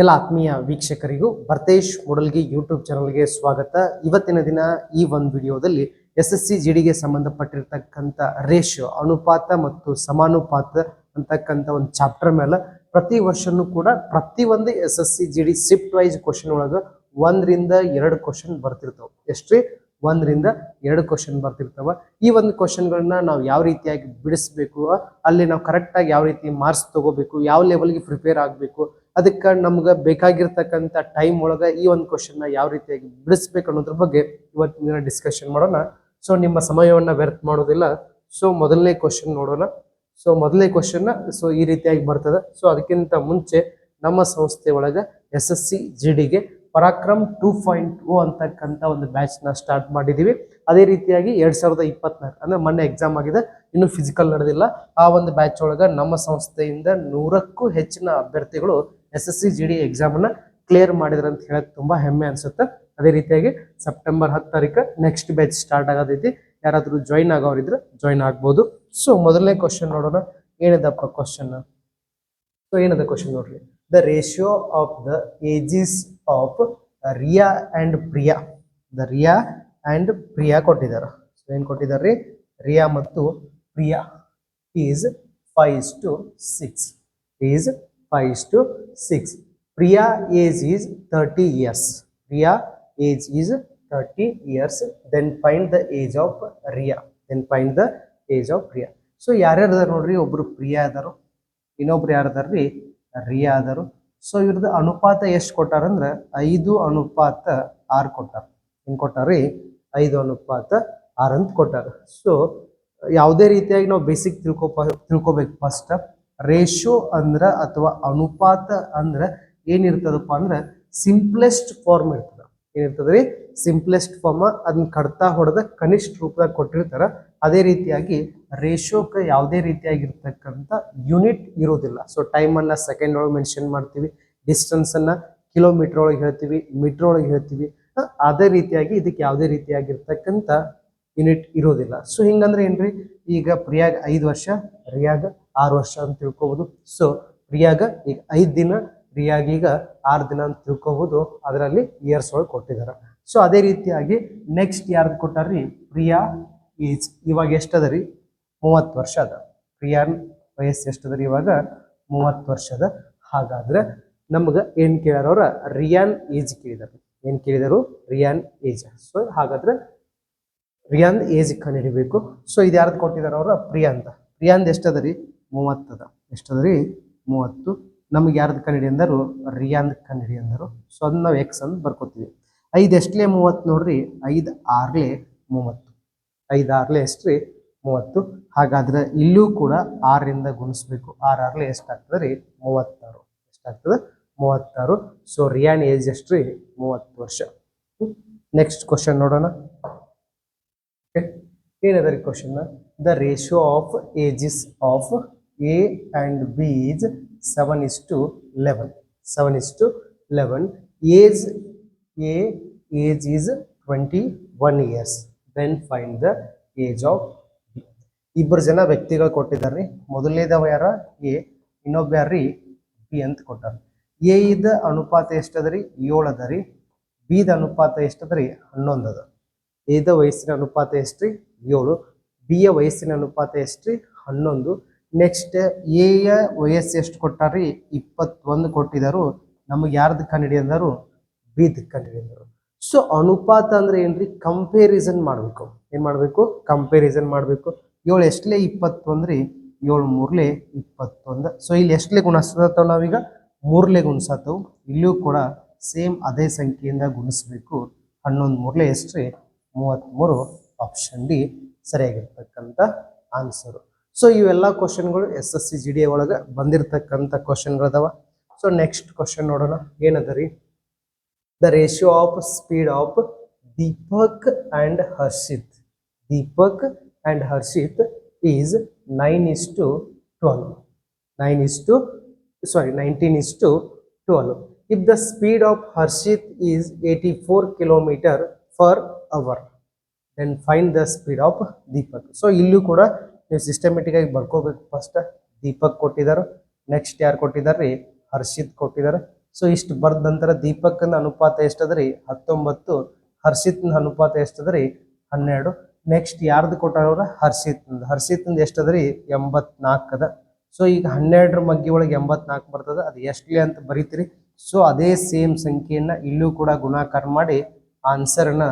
ಎಲ್ಲ ಆತ್ಮೀಯ ವೀಕ್ಷಕರಿಗೂ ಭರ್ತೇಶ್ ಮುಡಲ್ಗಿ ಯೂಟ್ಯೂಬ್ ಚಾನಲ್ಗೆ ಸ್ವಾಗತ. ಇವತ್ತಿನ ದಿನ ಈ ಒಂದು ವಿಡಿಯೋದಲ್ಲಿ ಎಸ್ ಎಸ್ ಸಿ ಜಿಡಿಗೆ ಸಂಬಂಧಪಟ್ಟಿರ್ತಕ್ಕಂಥ ರೇಷಿಯೋ ಅನುಪಾತ ಮತ್ತು ಸಮಾನುಪಾತ ಅಂತಕ್ಕಂಥ ಒಂದು ಚಾಪ್ಟರ್ ಮೇಲೆ ಪ್ರತಿ ವರ್ಷನೂ ಕೂಡ ಪ್ರತಿ ಒಂದು S S C G D shift wise question ಒಳಗೆ ಒಂದರಿಂದ ಎರಡು ಕ್ವಶನ್ ಬರ್ತಿರ್ತಾವೆ. ಎಷ್ಟ್ರಿ? ಒಂದರಿಂದ ಎರಡು ಕ್ವಶನ್ ಬರ್ತಿರ್ತಾವ. ಈ ಒಂದು ಕ್ವಶನ್ಗಳನ್ನ ನಾವು ಯಾವ ರೀತಿಯಾಗಿ ಬಿಡಿಸ್ಬೇಕು, ಅಲ್ಲಿ ನಾವು ಕರೆಕ್ಟಾಗಿ ಯಾವ ರೀತಿ ಮಾರ್ಕ್ಸ್ ತಗೋಬೇಕು, ಯಾವ ಲೆವೆಲ್ಗೆ ಪ್ರಿಪೇರ್ ಆಗಬೇಕು ಅದಕ್ಕೆ ನಮ್ಗೆ ಬೇಕಾಗಿರ್ತಕ್ಕಂಥ ಟೈಮ್ ಒಳಗೆ ಈ ಒಂದು ಕ್ವಶನ್ನ ಯಾವ ರೀತಿಯಾಗಿ ಬಿಡಿಸ್ಬೇಕು ಅನ್ನೋದ್ರ ಬಗ್ಗೆ ಇವತ್ತಿನ ದಿನ ಡಿಸ್ಕಷನ್ ಮಾಡೋಣ. ಸೊ ನಿಮ್ಮ ಸಮಯವನ್ನು ವ್ಯರ್ಥ ಮಾಡೋದಿಲ್ಲ. ಸೊ ಮೊದಲನೇ ಕ್ವಶನ್ ನೋಡೋಣ. ಸೊ ಮೊದಲನೇ ಕ್ವಶನ್ನ ಸೊ ಈ ರೀತಿಯಾಗಿ ಬರ್ತದೆ. ಸೊ ಅದಕ್ಕಿಂತ ಮುಂಚೆ ನಮ್ಮ ಸಂಸ್ಥೆ ಒಳಗೆ ಎಸ್ ಎಸ್ ಸಿ ಜಿ ಡಿಗೆ ಪರಾಕ್ರಮ್ ಟೂ ಪಾಯಿಂಟ್ ಓ ಅಂತಕ್ಕಂಥ ಒಂದು ಬ್ಯಾಚ್ನ ಸ್ಟಾರ್ಟ್ ಮಾಡಿದ್ದೀವಿ ಅದೇ ರೀತಿಯಾಗಿ ಎರಡು ಸಾವಿರದ ಇಪ್ಪತ್ನಾಲ್ಕು, ಅಂದರೆ ಮೊನ್ನೆ ಎಕ್ಸಾಮ್ ಆಗಿದೆ. ಇನ್ನು ಫಿಸಿಕಲ್ ನಡೆದಿಲ್ಲ. ಆ ಒಂದು ಬ್ಯಾಚ್ ಒಳಗೆ ನಮ್ಮ ಸಂಸ್ಥೆಯಿಂದ ನೂರಕ್ಕೂ ಹೆಚ್ಚಿನ ಅಭ್ಯರ್ಥಿಗಳು S S C G D exam ಅನ್ನ ಕ್ಲಿಯರ್ ಮಾಡಿದ್ರ ಅಂತ ಹೇಳಕ್ ತುಂಬಾ ಹೆಮ್ಮೆ ಅನ್ಸುತ್ತೆ. ಅದೇ ರೀತಿಯಾಗಿ ಸೆಪ್ಟೆಂಬರ್ ಹತ್ತು ತಾರೀಕು ನೆಕ್ಸ್ಟ್ ಬ್ಯಾಚ್ ಸ್ಟಾರ್ಟ್ ಆಗೋದೈತಿ ಯಾರಾದ್ರೂ ಜಾಯಿನ್ ಆಗೋರಿದ್ರೆ ಜಾಯಿನ್ ಆಗ್ಬೋದು. ಸೊ ಮೊದಲನೇ ಕ್ವಶನ್ ನೋಡೋಣ. ಏನಿದಪ್ಪ ಕ್ವಶನ್ ಸೊ ಏನದ ಕ್ವಶನ್ ನೋಡ್ರಿ? The ratio of the ages of Riya and Priya. The Riya and Priya ಕೊಟ್ಟಿದ್ದಾರೆ. ಸೊ ಏನ್ ಕೊಟ್ಟಿದ್ದಾರೆ? ರಿಯಾ ಮತ್ತು Priya. Is five to six is five to six Priya age is thirty years Priya age is thirty years then find the age of Riya then find the age of Priya so ಯಾರ್ಯಾರು ಅದಾರ ನೋಡ್ರಿ? ಒಬ್ರು ಪ್ರಿಯಾ ಅದಾರು, ಇನ್ನೊಬ್ರು ಯಾರದಾರ್ರಿ ರಿಯಾ ಅದಾರು. So ಇವ್ರದ್ದು ಅನುಪಾತ ಎಷ್ಟು ಕೊಟ್ಟಾರಂದ್ರೆ ಐದು ಅನುಪಾತ ಆರು ಕೊಟ್ಟಾರ. ಏನ್ ರೀ? ಐದು ಅನುಪಾತ ಆರು ಅಂತ ಕೊಟ್ಟಾರ. ಸೊ ಯಾವುದೇ ರೀತಿಯಾಗಿ ನಾವು ಬೇಸಿಕ್ ತಿಳ್ಕೊಪ, ತಿಳ್ಕೊಬೇಕು ಫಸ್ಟ್ ರೇಷಿಯೋ ಅಂದ್ರ ಅಥವಾ ಅನುಪಾತ ಅಂದ್ರ ಏನಿರ್ತದಪ್ಪ ಅಂದ್ರೆ ಸಿಂಪ್ಲೆಸ್ಟ್ ಫಾರ್ಮ್ ಇರ್ತದ. ಏನಿರ್ತದ್ರಿ? ಸಿಂಪ್ಲೆಸ್ಟ್ ಫಾರ್ಮ್ ಅದನ್ನ ಕಡ್ತಾ ಹೊಡೆದ ಕನಿಷ್ಠ ರೂಪದಾಗ ಕೊಟ್ಟಿರ್ತಾರ. ಅದೇ ರೀತಿಯಾಗಿ ರೇಷಿಯೋಕ್ಕೆ ಯಾವುದೇ ರೀತಿಯಾಗಿರ್ತಕ್ಕಂಥ ಯೂನಿಟ್ ಇರೋದಿಲ್ಲ. ಸೊ ಅನ್ನ ಸೆಕೆಂಡ್ ಒಳಗೆ ಮೆನ್ಷನ್ ಮಾಡ್ತೀವಿ. ಡಿಸ್ಟೆನ್ಸ್ ಅನ್ನ ಕಿಲೋಮೀಟರ್ ಒಳಗೆ ಹೇಳ್ತೀವಿ ಮೀಟರ್ ಒಳಗೆ ಹೇಳ್ತೀವಿ. ಅದೇ ರೀತಿಯಾಗಿ ಇದಕ್ಕೆ ಯಾವುದೇ ರೀತಿಯಾಗಿರ್ತಕ್ಕಂಥ ಯೂನಿಟ್ ಇರೋದಿಲ್ಲ. ಸೊ ಹಿಂಗಂದ್ರೆ ಏನ್ರಿ? ಈಗ ಪ್ರಿಯಾಗ ಐದು ವರ್ಷ ರಿಯಾಗ ಆರು ವರ್ಷ ಅಂತ ತಿಳ್ಕೊಬಹುದು ಸೊ ಪ್ರಿಯಾಗ ಈಗ ಐದು ದಿನ ರಿಯಾಗ ಈಗ ಆರು ದಿನ ಅಂತ ತಿಳ್ಕೊಬಹುದು ಅದರಲ್ಲಿ ಇಯರ್ಸ್ ಒಳಗೆ ಕೊಟ್ಟಿದ್ದಾರೆ ಸೊ ಅದೇ ರೀತಿಯಾಗಿ ನೆಕ್ಸ್ಟ್ ಯಾರ್ದು ಕೊಟ್ಟಾರ್ರಿ? ಪ್ರಿಯಾ ಈಜ್ ಇವಾಗ ಎಷ್ಟದ ರೀ ಮೂವತ್ತು ವರ್ಷ ಅದ. ಪ್ರಿಯಾನ್ ವಯಸ್ಸು ಎಷ್ಟದ ರೀ ಇವಾಗ? ಮೂವತ್ತು ವರ್ಷದ ಹಾಗಾದ್ರೆ ನಮ್ಗೆ ಏನ್ ಕೇಳ್ಯಾರ ಅವ್ರ? ರಿಯಾನ್ ಏಜ್ ಕೇಳಿದಾರೆ. ಏನ್ ಕೇಳಿದರು? ರಿಯಾನ್ ಏಜ್ ಸೊ ಹಾಗಾದ್ರೆ ರಿಯಾನ್ ಏಜ್ ಕಂಡುಹಿಡಿಬೇಕು ಸೊ ಇದು ಯಾರ್ದು ಕೊಟ್ಟಿದಾರ ಪ್ರಿಯಾ ಪ್ರಿಯಾಂದ ಪ್ರಿಯಾಂದ್ ಎಷ್ಟದ ರೀ ಮೂವತ್ತದ ಎಷ್ಟದ ರೀ ಮೂವತ್ತು. ನಮ್ಗೆ ಯಾರ್ದು ಕಂಡಿಡಿ ಅಂದರು? ರಿಯಾಂದ್ ಕಂಡಿಡಿ ಅಂದರು. ಸೊ ಅದನ್ನ ನಾವು ಎಕ್ಸ್ ಅಂತ ಬರ್ಕೋತೀವಿ. ಐದು ಎಷ್ಟಲೇ ಮೂವತ್ತು ನೋಡ್ರಿ? ಐದು ಆರ್ಲೆ ಮೂವತ್ತು. ಐದು ಆರ್ಲೆ ಎಷ್ಟ್ರಿ? ಮೂವತ್ತು. ಹಾಗಾದ್ರೆ ಇಲ್ಲೂ ಕೂಡ ಆರರಿಂದ ಗುಣಿಸ್ಬೇಕು. ಆರ್ ಆರ್ಲೆ ಎಷ್ಟಾಗ್ತದೆ ರೀ ಮೂವತ್ತಾರು. ಎಷ್ಟಾಗ್ತದೆ? ಮೂವತ್ತಾರು. ಸೊ ರಿಯಾನ್ ಏಜ್ ಎಷ್ಟ್ರಿ? ಮೂವತ್ತು ವರ್ಷ. ನೆಕ್ಸ್ಟ್ ಕ್ವಶನ್ ನೋಡೋಣ. ಏನದ ರೀ question the ratio of ages of A and B is seven is to eleven seven is to eleven age A age is twenty one years then find the age of B ಇಬ್ಬರು ಜನ ವ್ಯಕ್ತಿಗಳು ಕೊಟ್ಟಿದ್ದಾರೆ ರೀ. ಮೊದಲನೇದವ ಯಾರ? A ಇನ್ನೊಬ್ಬ ಯಾರ್ರಿ? B ಅಂತ ಕೊಟ್ಟಾರ. ಎ ಇದ ಅನುಪಾತ ಎಷ್ಟದ ರೀ? ಏಳು ಅದ ರೀ ಬಿದ ಅನುಪಾತ ಎಷ್ಟದ ರೀ? ಹನ್ನೊಂದು ಅದ ಎದ ವಯಸ್ಸಿನ ಅನುಪಾತ ಎಷ್ಟ್ರಿ? ಏಳು. ಬಿ ಯ ವಯಸ್ಸಿನ ಅನುಪಾತ ಎಷ್ಟ್ರಿ? ಹನ್ನೊಂದು. ನೆಕ್ಸ್ಟ್ ಎ ಯ ವಯಸ್ಸು ಎಷ್ಟು ಕೊಟ್ಟಾರ್ರಿ? ಇಪ್ಪತ್ತೊಂದು ಕೊಟ್ಟಿದ್ದಾರು ನಮಗೆ ಯಾರ್ದು ಬಿದ್ ಕಂಡಿಡಿ ಅಂದರು. ಸೊ ಅನುಪಾತ ಅಂದ್ರೆ ಏನ್ರಿ? ಕಂಪೇರಿಸನ್ ಮಾಡಬೇಕು. ಏನು ಮಾಡಬೇಕು? ಕಂಪೇರಿಸನ್ ಮಾಡಬೇಕು. ಏಳು ಎಷ್ಟಲೇ? ಇಪ್ಪತ್ತೊಂದ್ರಿ. ಏಳು ಮೂರ್ಲೆ? ಇಪ್ಪತ್ತೊಂದು. ಸೊ ಇಲ್ಲಿ ಎಷ್ಟಲೇ ಗುಣಿಸ್ತಾವ ನಾವೀಗ? ಮೂರ್ಲೆ ಗುಣಿಸತ್ತವು. ಇಲ್ಲೂ ಕೂಡ ಸೇಮ್ ಅದೇ ಸಂಖ್ಯೆಯಿಂದ ಗುಣಿಸ್ಬೇಕು. ಹನ್ನೊಂದು ಮೂರ್ಲೆ ಎಷ್ಟ್ರಿ? ಮೂವತ್ತ್ಮೂರು ಆಪ್ಷನ್ ಡಿ ಸರಿಯಾಗಿರ್ತಕ್ಕಂಥ ಆನ್ಸರು ಸೊ ಇವೆಲ್ಲ ಕ್ವಶನ್ಗಳು S S C G D ಒಳಗೆ ಬಂದಿರತಕ್ಕಂಥ ಕ್ವಶನ್ಗಳದಾವ ಸೊ ನೆಕ್ಸ್ಟ್ ಕ್ವಶನ್ ನೋಡೋಣ. ಏನದ ರೀ? The ratio of speed of Deepak and Harshit Deepak and Harshit is nine is to twelve nine is to sorry nineteen is to twelve if the speed of Harshit is eighty four kilometre per hour then find the speed of Deepak so ಇಲ್ಲೂ ಕೂಡ ನೀವು systematic ಆಗಿ ಬರ್ಕೋಬೇಕು first Deepak ಕೊಟ್ಟಿದ್ದಾರೆ next ಯಾರು ಕೊಟ್ಟಿದ್ದಾರೆ? ರೀ ಹರ್ಷಿತ್ ಕೊಟ್ಟಿದ್ದಾರೆ. So ಇಷ್ಟು ಬರ್ದ ನಂತರ ದೀಪಕ್ನ ಅನುಪಾತ ಎಷ್ಟದರಿ? ಹತ್ತೊಂಬತ್ತು. ಹರ್ಷಿತ್ನ ಅನುಪಾತ ಎಷ್ಟದರಿ? ಹನ್ನೆರಡು. ನೆಕ್ಸ್ಟ್ ಯಾರ್ದು ಕೊಟ್ಟಾರ ಹರ್ಷಿತ್ ಹರ್ಷಿತ್ ಎಷ್ಟದರಿ? ಎಂಬತ್ನಾಲ್ಕು ಅದ ಸೊ ಈಗ ಹನ್ನೆರಡರ ಮಗ್ಗಿ ಒಳಗೆ ಎಂಬತ್ನಾಲ್ಕು ಬರ್ತದ. ಅದು ಎಷ್ಟಲಿ ಅಂತ ಬರೀತೀರಿ. ಸೊ ಅದೇ ಸೇಮ್ ಸಂಖ್ಯೆಯನ್ನು ಇಲ್ಲೂ ಕೂಡ ಗುಣಾಕಾರ ಮಾಡಿ ಆನ್ಸರ್ನ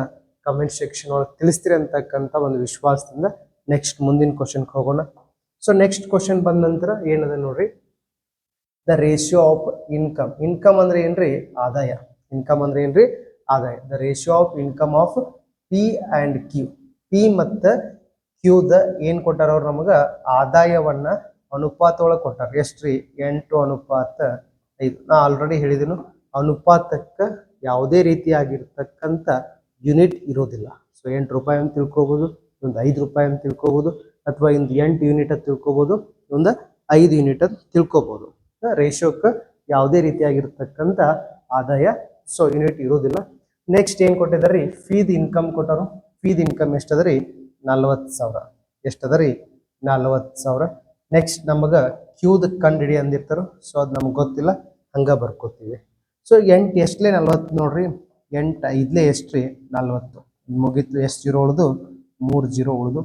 ಕಮೆಂಟ್ ಸೆಕ್ಷನ್ ಒಳಗೆ ತಿಳಿಸ್ತೀರಿ ಅಂತಕ್ಕಂಥ ಒಂದು ವಿಶ್ವಾಸದಿಂದ ನೆಕ್ಸ್ಟ್ ಮುಂದಿನ ಕ್ವಶನ್ಗೆ ಹೋಗೋಣ. ಸೊ ನೆಕ್ಸ್ಟ್ ಕ್ವಶನ್ ಬಂದ ನಂತರ ಏನದ ನೋಡ್ರಿ? The ratio of income income ಅಂದ್ರೆ ಏನ್ರಿ? ಆದಾಯ. ಇನ್ಕಮ್ ಅಂದ್ರೆ ಏನ್ರಿ? ಆದಾಯ. The ratio of income of P and Q P ಮತ್ತ ದ ಏನ್ ಕೊಟ್ಟಾರ ಅವ್ರು ನಮಗ? ಆದಾಯವನ್ನ ಅನುಪಾತ ಒಳಗೆ ಕೊಟ್ಟಾರ ಎಷ್ಟ್ರಿ ಎಂಟು ಅನುಪಾತ ಐದು. ನಾ ಆಲ್ರೆಡಿ ಹೇಳಿದೆನು. ಅನುಪಾತಕ್ಕೆ ಯಾವುದೇ ರೀತಿಯಾಗಿರ್ತಕ್ಕಂಥ ಯೂನಿಟ್ ಇರೋದಿಲ್ಲ. ಸೊ ಎಂಟು ರೂಪಾಯಿ ಅಂತ ತಿಳ್ಕೊಬೋದು, ಒಂದು ಐದು ರೂಪಾಯಿ ಅಂತ ತಿಳ್ಕೊಬೋದು, ಅಥವಾ ಇಂದು ಎಂಟು ಯೂನಿಟ್ ಅಂತ ತಿಳ್ಕೊಬೋದು, ಒಂದು ಐದು ಯೂನಿಟ್ ಅಂತ ತಿಳ್ಕೊಬೋದು. ರೇಷಿಯೋಕ್ಕೆ ಯಾವುದೇ ರೀತಿಯಾಗಿರ್ತಕ್ಕಂಥ ಆದಾಯ ಸೊ ಯೂನಿಟ್ ಇರೋದಿಲ್ಲ. ನೆಕ್ಸ್ಟ್ ಏನು ಕೊಟ್ಟಿದ್ದಾರೆ? ರೀ ಫೀದ್ ಇನ್ಕಮ್ ಕೊಟ್ಟರು. ಫೀದ್ ಇನ್ಕಮ್ ಎಷ್ಟದ ರೀ ನಲ್ವತ್ತು ಸಾವಿರ. ಎಷ್ಟದ ರೀ ನಲ್ವತ್ತು ಸಾವಿರ. ನೆಕ್ಸ್ಟ್ ನಮಗೆ ಕ್ಯೂದ ಕಂಡು ಹಿಡಿ ಅಂದಿರ್ತಾರೋ ಸೊ ಅದು ನಮ್ಗೆ ಗೊತ್ತಿಲ್ಲ. ಹಂಗೆ ಬರ್ಕೋತೀವಿ. ಸೊ ಎಂಟು ಎಷ್ಟಲೇ ನಲ್ವತ್ತು ನೋಡ್ರಿ? ಎಂಟು ಐದಲೇ ಎಷ್ಟು ರೀ ನಲ್ವತ್ತು. ಮುಗೀತು, ಎಷ್ಟು ಜೀರೋ ಉಳಿದು ಮೂರು ಜೀರೋ ಉಳಿದು.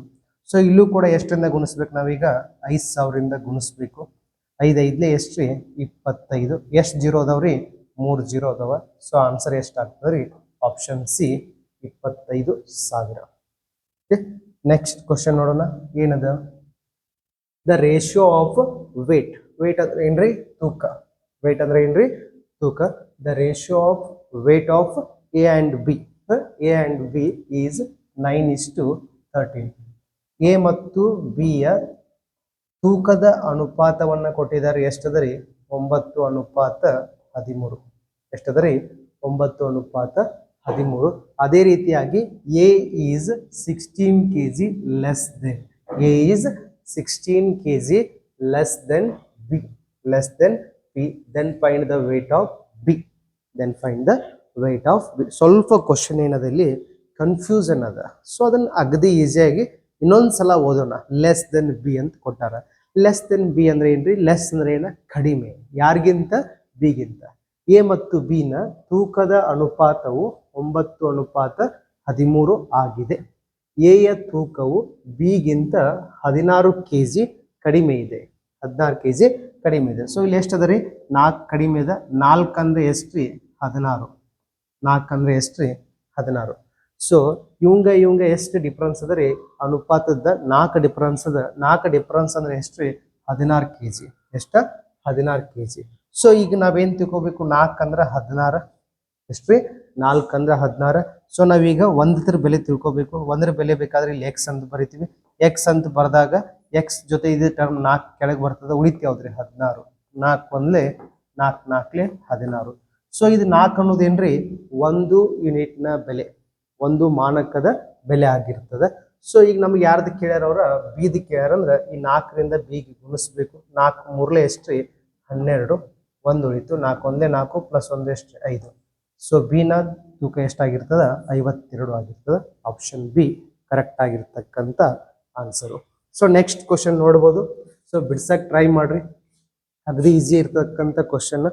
ಸೊ ಇಲ್ಲೂ ಕೂಡ ಎಷ್ಟರಿಂದ ಗುಣಿಸ್ಬೇಕು ನಾವೀಗ? ಐದು ಸಾವಿರದಿಂದ ಗುಣಿಸ್ಬೇಕು. ಐದು, ಐದಲೇ ಎಷ್ಟು ರೀ ಇಪ್ಪತ್ತೈದು. ಎಷ್ಟು ಜೀರೋ ಅದಾವ್ರಿ? ಮೂರು ಜೀರೋ ಅದಾವ. ಸೊ ಆನ್ಸರ್ ಎಷ್ಟು ರೀ? ಆಪ್ಷನ್ ಸಿ ಇಪ್ಪತ್ತೈದು ಸಾವಿರ. ನೆಕ್ಸ್ಟ್ ಕ್ವಶನ್ ನೋಡೋಣ. ಏನದ? The ratio of weight weight ಅಂದ್ರೆ ಏನ್ರಿ? ತೂಕ. ವೇಟ್ ಅಂದ್ರೆ ಏನ್ರಿ? ತೂಕ. The ratio of weight of A and B. A and B is nine is to thirteen A ಮತ್ತು ಬಿಯ ತೂಕದ ಅನುಪಾತವನ್ನು ಕೊಟ್ಟಿದ್ದಾರೆ. ಎಷ್ಟದರಿ? ಒಂಬತ್ತು ಅನುಪಾತ ಹದಿಮೂರು. ಎಷ್ಟದರಿ? ಒಂಬತ್ತು ಅನುಪಾತ ಹದಿಮೂರು. ಅದೇ ರೀತಿಯಾಗಿ A is sixteen K G less than A is sixteen K G less than B less than B then find the weight of B then find the weight of ಸ್ವಲ್ಪ ಕ್ವಶನ್ ಏನದ ಇಲ್ಲಿ ಕನ್ಫ್ಯೂಷನ್ ಅದ. So ಅದನ್ನು ಅಗದಿ ಈಸಿಯಾಗಿ ಇನ್ನೊಂದು ಸಲ ಓದೋಣ. ಲೆಸ್ ದೆನ್ ಬಿ ಅಂತ ಕೊಟ್ಟಾರ. ಲೆಸ್ ದೆನ್ ಬಿ ಅಂದ್ರೆ ಏನ್ರಿ? ಲೆಸ್ ಅಂದ್ರೆ ಏನ? ಕಡಿಮೆ. ಯಾರಿಗಿಂತ? ಬಿಗಿಂತ ಎ ಮತ್ತು ಬಿ ನ ತೂಕದ ಅನುಪಾತವು ಒಂಬತ್ತು ಅನುಪಾತ ಹದಿಮೂರು ಆಗಿದೆ. ಎ ಯ ತೂಕವು ಬಿಗಿಂತ ಹದಿನಾರು ಕೆ ಜಿ ಕಡಿಮೆ ಇದೆ. ಹದಿನಾರು ಕೆ ಜಿ ಕಡಿಮೆ ಇದೆ. ಸೊ ಇಲ್ಲಿ ಎಷ್ಟದ ರೀ? ನಾಲ್ಕು ಕಡಿಮೆ ಇದೆ. ನಾಲ್ಕು ಅಂದ್ರೆ ಎಷ್ಟು ರೀ ಹದಿನಾರು. ನಾಲ್ಕು ಅಂದ್ರೆ ಎಷ್ಟು ರೀ? ಹದಿನಾರು. ಸೊ ಇವಂಗ ಇವಂಗ ಎಷ್ಟು ಡಿಫ್ರೆನ್ಸ್ ಅದ ರೀ? ಅನುಪಾತದ ನಾಲ್ಕು ಡಿಫ್ರೆನ್ಸ್ ಅದ. ನಾಲ್ಕು ಡಿಫ್ರೆನ್ಸ್ ಅಂದ್ರೆ ಎಷ್ಟು ರೀ? ಹದಿನಾರು ಕೆ ಜಿ ಎಷ್ಟ? ಹದಿನಾರು ಕೆ ಜಿ ಸೊ ಈಗ ನಾವೇನು ತಿಳ್ಕೊಬೇಕು? ನಾಲ್ಕು ಅಂದ್ರೆ ಹದಿನಾರು. ಎಷ್ಟು ರೀ? ನಾಲ್ಕು ಅಂದ್ರೆ ಹದಿನಾರು. ಸೊ ನಾವೀಗ ಒಂದ್ರ ಬೆಲೆ ತಿಳ್ಕೊಬೇಕು. ಒಂದರ ಬೆಲೆ ಬೇಕಾದ್ರೆ ಇಲ್ಲಿ ಎಕ್ಸ್ ಅಂತ ಬರಿತೀವಿ. ಎಕ್ಸ್ ಅಂತ ಬರೆದಾಗ ಎಕ್ಸ್ ಜೊತೆ ಇದು ಟರ್ಮ್ ನಾಲ್ಕು ಕೆಳಗೆ ಬರ್ತದೆ. ಉಳಿತು ರೀ ಹದಿನಾರು. ನಾಲ್ಕು ಒಂದ್ಲೆ ನಾಲ್ಕು ನಾಲ್ಕಲೆ ಹದಿನಾರು. ಸೊ ಇದು ನಾಲ್ಕು ಅನ್ನೋದೇನ್ರಿ ಒಂದು ಯೂನಿಟ್ನ ಬೆಲೆ, ಒಂದು ಮಾನಕದ ಬೆಲೆ ಆಗಿರ್ತದೆ. ಸೊ ಈಗ ನಮ್ಗೆ ಯಾರ್ದು ಕೇಳ್ಯಾರ ಅವ್ರ? ಬೀದಿ ಕೇಳ್ಯಾರ. ಅಂದ್ರೆ ಈ ನಾಲ್ಕರಿಂದ ಬಿಗೆ ಗುಣಿಸ್ಬೇಕು. ನಾಲ್ಕು ಮೂರ್ಲೆ ಎಷ್ಟ್ರಿ ಹನ್ನೆರಡು. ಒಂದು ಉಳಿತು ನಾಲ್ಕು, ಒಂದೇ ನಾಲ್ಕು ಪ್ಲಸ್ ಒಂದು ಐದು. ಸೊ ಬಿನ ತೂಕ ಎಷ್ಟಾಗಿರ್ತದ ಐವತ್ತೆರಡು ಆಗಿರ್ತದೆ. ಆಪ್ಷನ್ ಬಿ ಕರೆಕ್ಟ್ ಆಗಿರ್ತಕ್ಕಂಥ ಆನ್ಸರು ಸೊ ನೆಕ್ಸ್ಟ್ ಕ್ವಶನ್ ನೋಡ್ಬೋದು. ಸೊ ಬಿಡ್ಸಕ್ಕೆ ಟ್ರೈ ಮಾಡ್ರಿ. ಅಗದಿ ಈಸಿ ಇರ್ತಕ್ಕಂಥ ಕ್ವಶನ್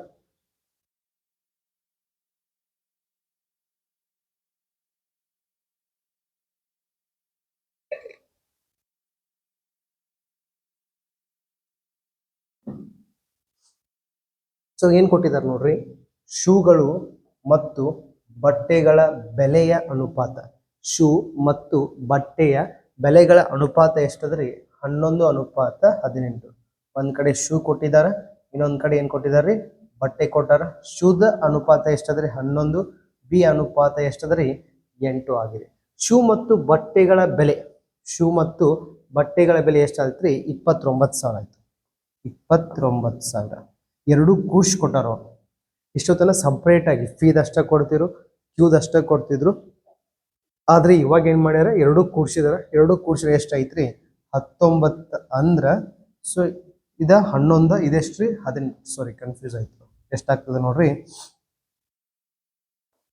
ಸೊ ಏನು ಕೊಟ್ಟಿದ್ದಾರೆ ನೋಡ್ರಿ? ಶೂಗಳು ಮತ್ತು ಬಟ್ಟೆಗಳ ಬೆಲೆಯ ಅನುಪಾತ. ಶೂ ಮತ್ತು ಬಟ್ಟೆಯ ಬೆಲೆಗಳ ಅನುಪಾತ ಎಷ್ಟದ್ರಿ? ಹನ್ನೊಂದು ಅನುಪಾತ ಹದಿನೆಂಟು. ಒಂದು ಕಡೆ ಶೂ ಕೊಟ್ಟಿದ್ದಾರೆ, ಇನ್ನೊಂದು ಕಡೆ ಏನು ಕೊಟ್ಟಿದ್ದಾರೆ? ಬಟ್ಟೆ ಕೊಟ್ಟಾರ. ಶೂದ ಅನುಪಾತ ಎಷ್ಟದ್ರಿ? ಹನ್ನೊಂದು. ಬಿ ಅನುಪಾತ ಎಷ್ಟದ್ರಿ? ಎಂಟು ಆಗಿದೆ. ಶೂ ಮತ್ತು ಬಟ್ಟೆಗಳ ಬೆಲೆ. ಶೂ ಮತ್ತು ಬಟ್ಟೆಗಳ ಬೆಲೆ ಎಷ್ಟಾಯ್ತ್ರಿ? ಇಪ್ಪತ್ತೊಂಬತ್ತು ಸಾವಿರ ಆಯ್ತು. ಇಪ್ಪತ್ತೊಂಬತ್ತು ಸಾವಿರ. ಎರಡು ಕೂರ್ಸಿ ಕೊಟ್ಟಾರು ಇಷ್ಟೊತ್ತೆಲ್ಲ ಸಪ್ರೇಟ್ ಆಗಿ ಫೀದ್ ಅಷ್ಟೇ ಕೊಡ್ತಿದ್ರು ಕ್ಯೂದ್ ಅಷ್ಟೇ ಕೊಡ್ತಿದ್ರು. ಆದ್ರೆ ಇವಾಗ ಏನ್ ಮಾಡ್ಯಾರ? ಎರಡು ಕೂಡ್ಸಿದಾರ. ಎರಡು ಕೂಡ್ಸಿದ್ರೆ ಎಷ್ಟು ಐತ್ರಿ? ಹತ್ತೊಂಬತ್ತು ಅಂದ್ರ ಸೊ ಇದ ಹನ್ನೊಂದು ಇದೆಷ್ಟ್ರಿ ಹದಿನೆಂಟು. ಸಾರಿ ಕನ್ಫ್ಯೂಸ್ ಆಯ್ತು. ಎಷ್ಟಾಗ್ತದೆ ನೋಡ್ರಿ?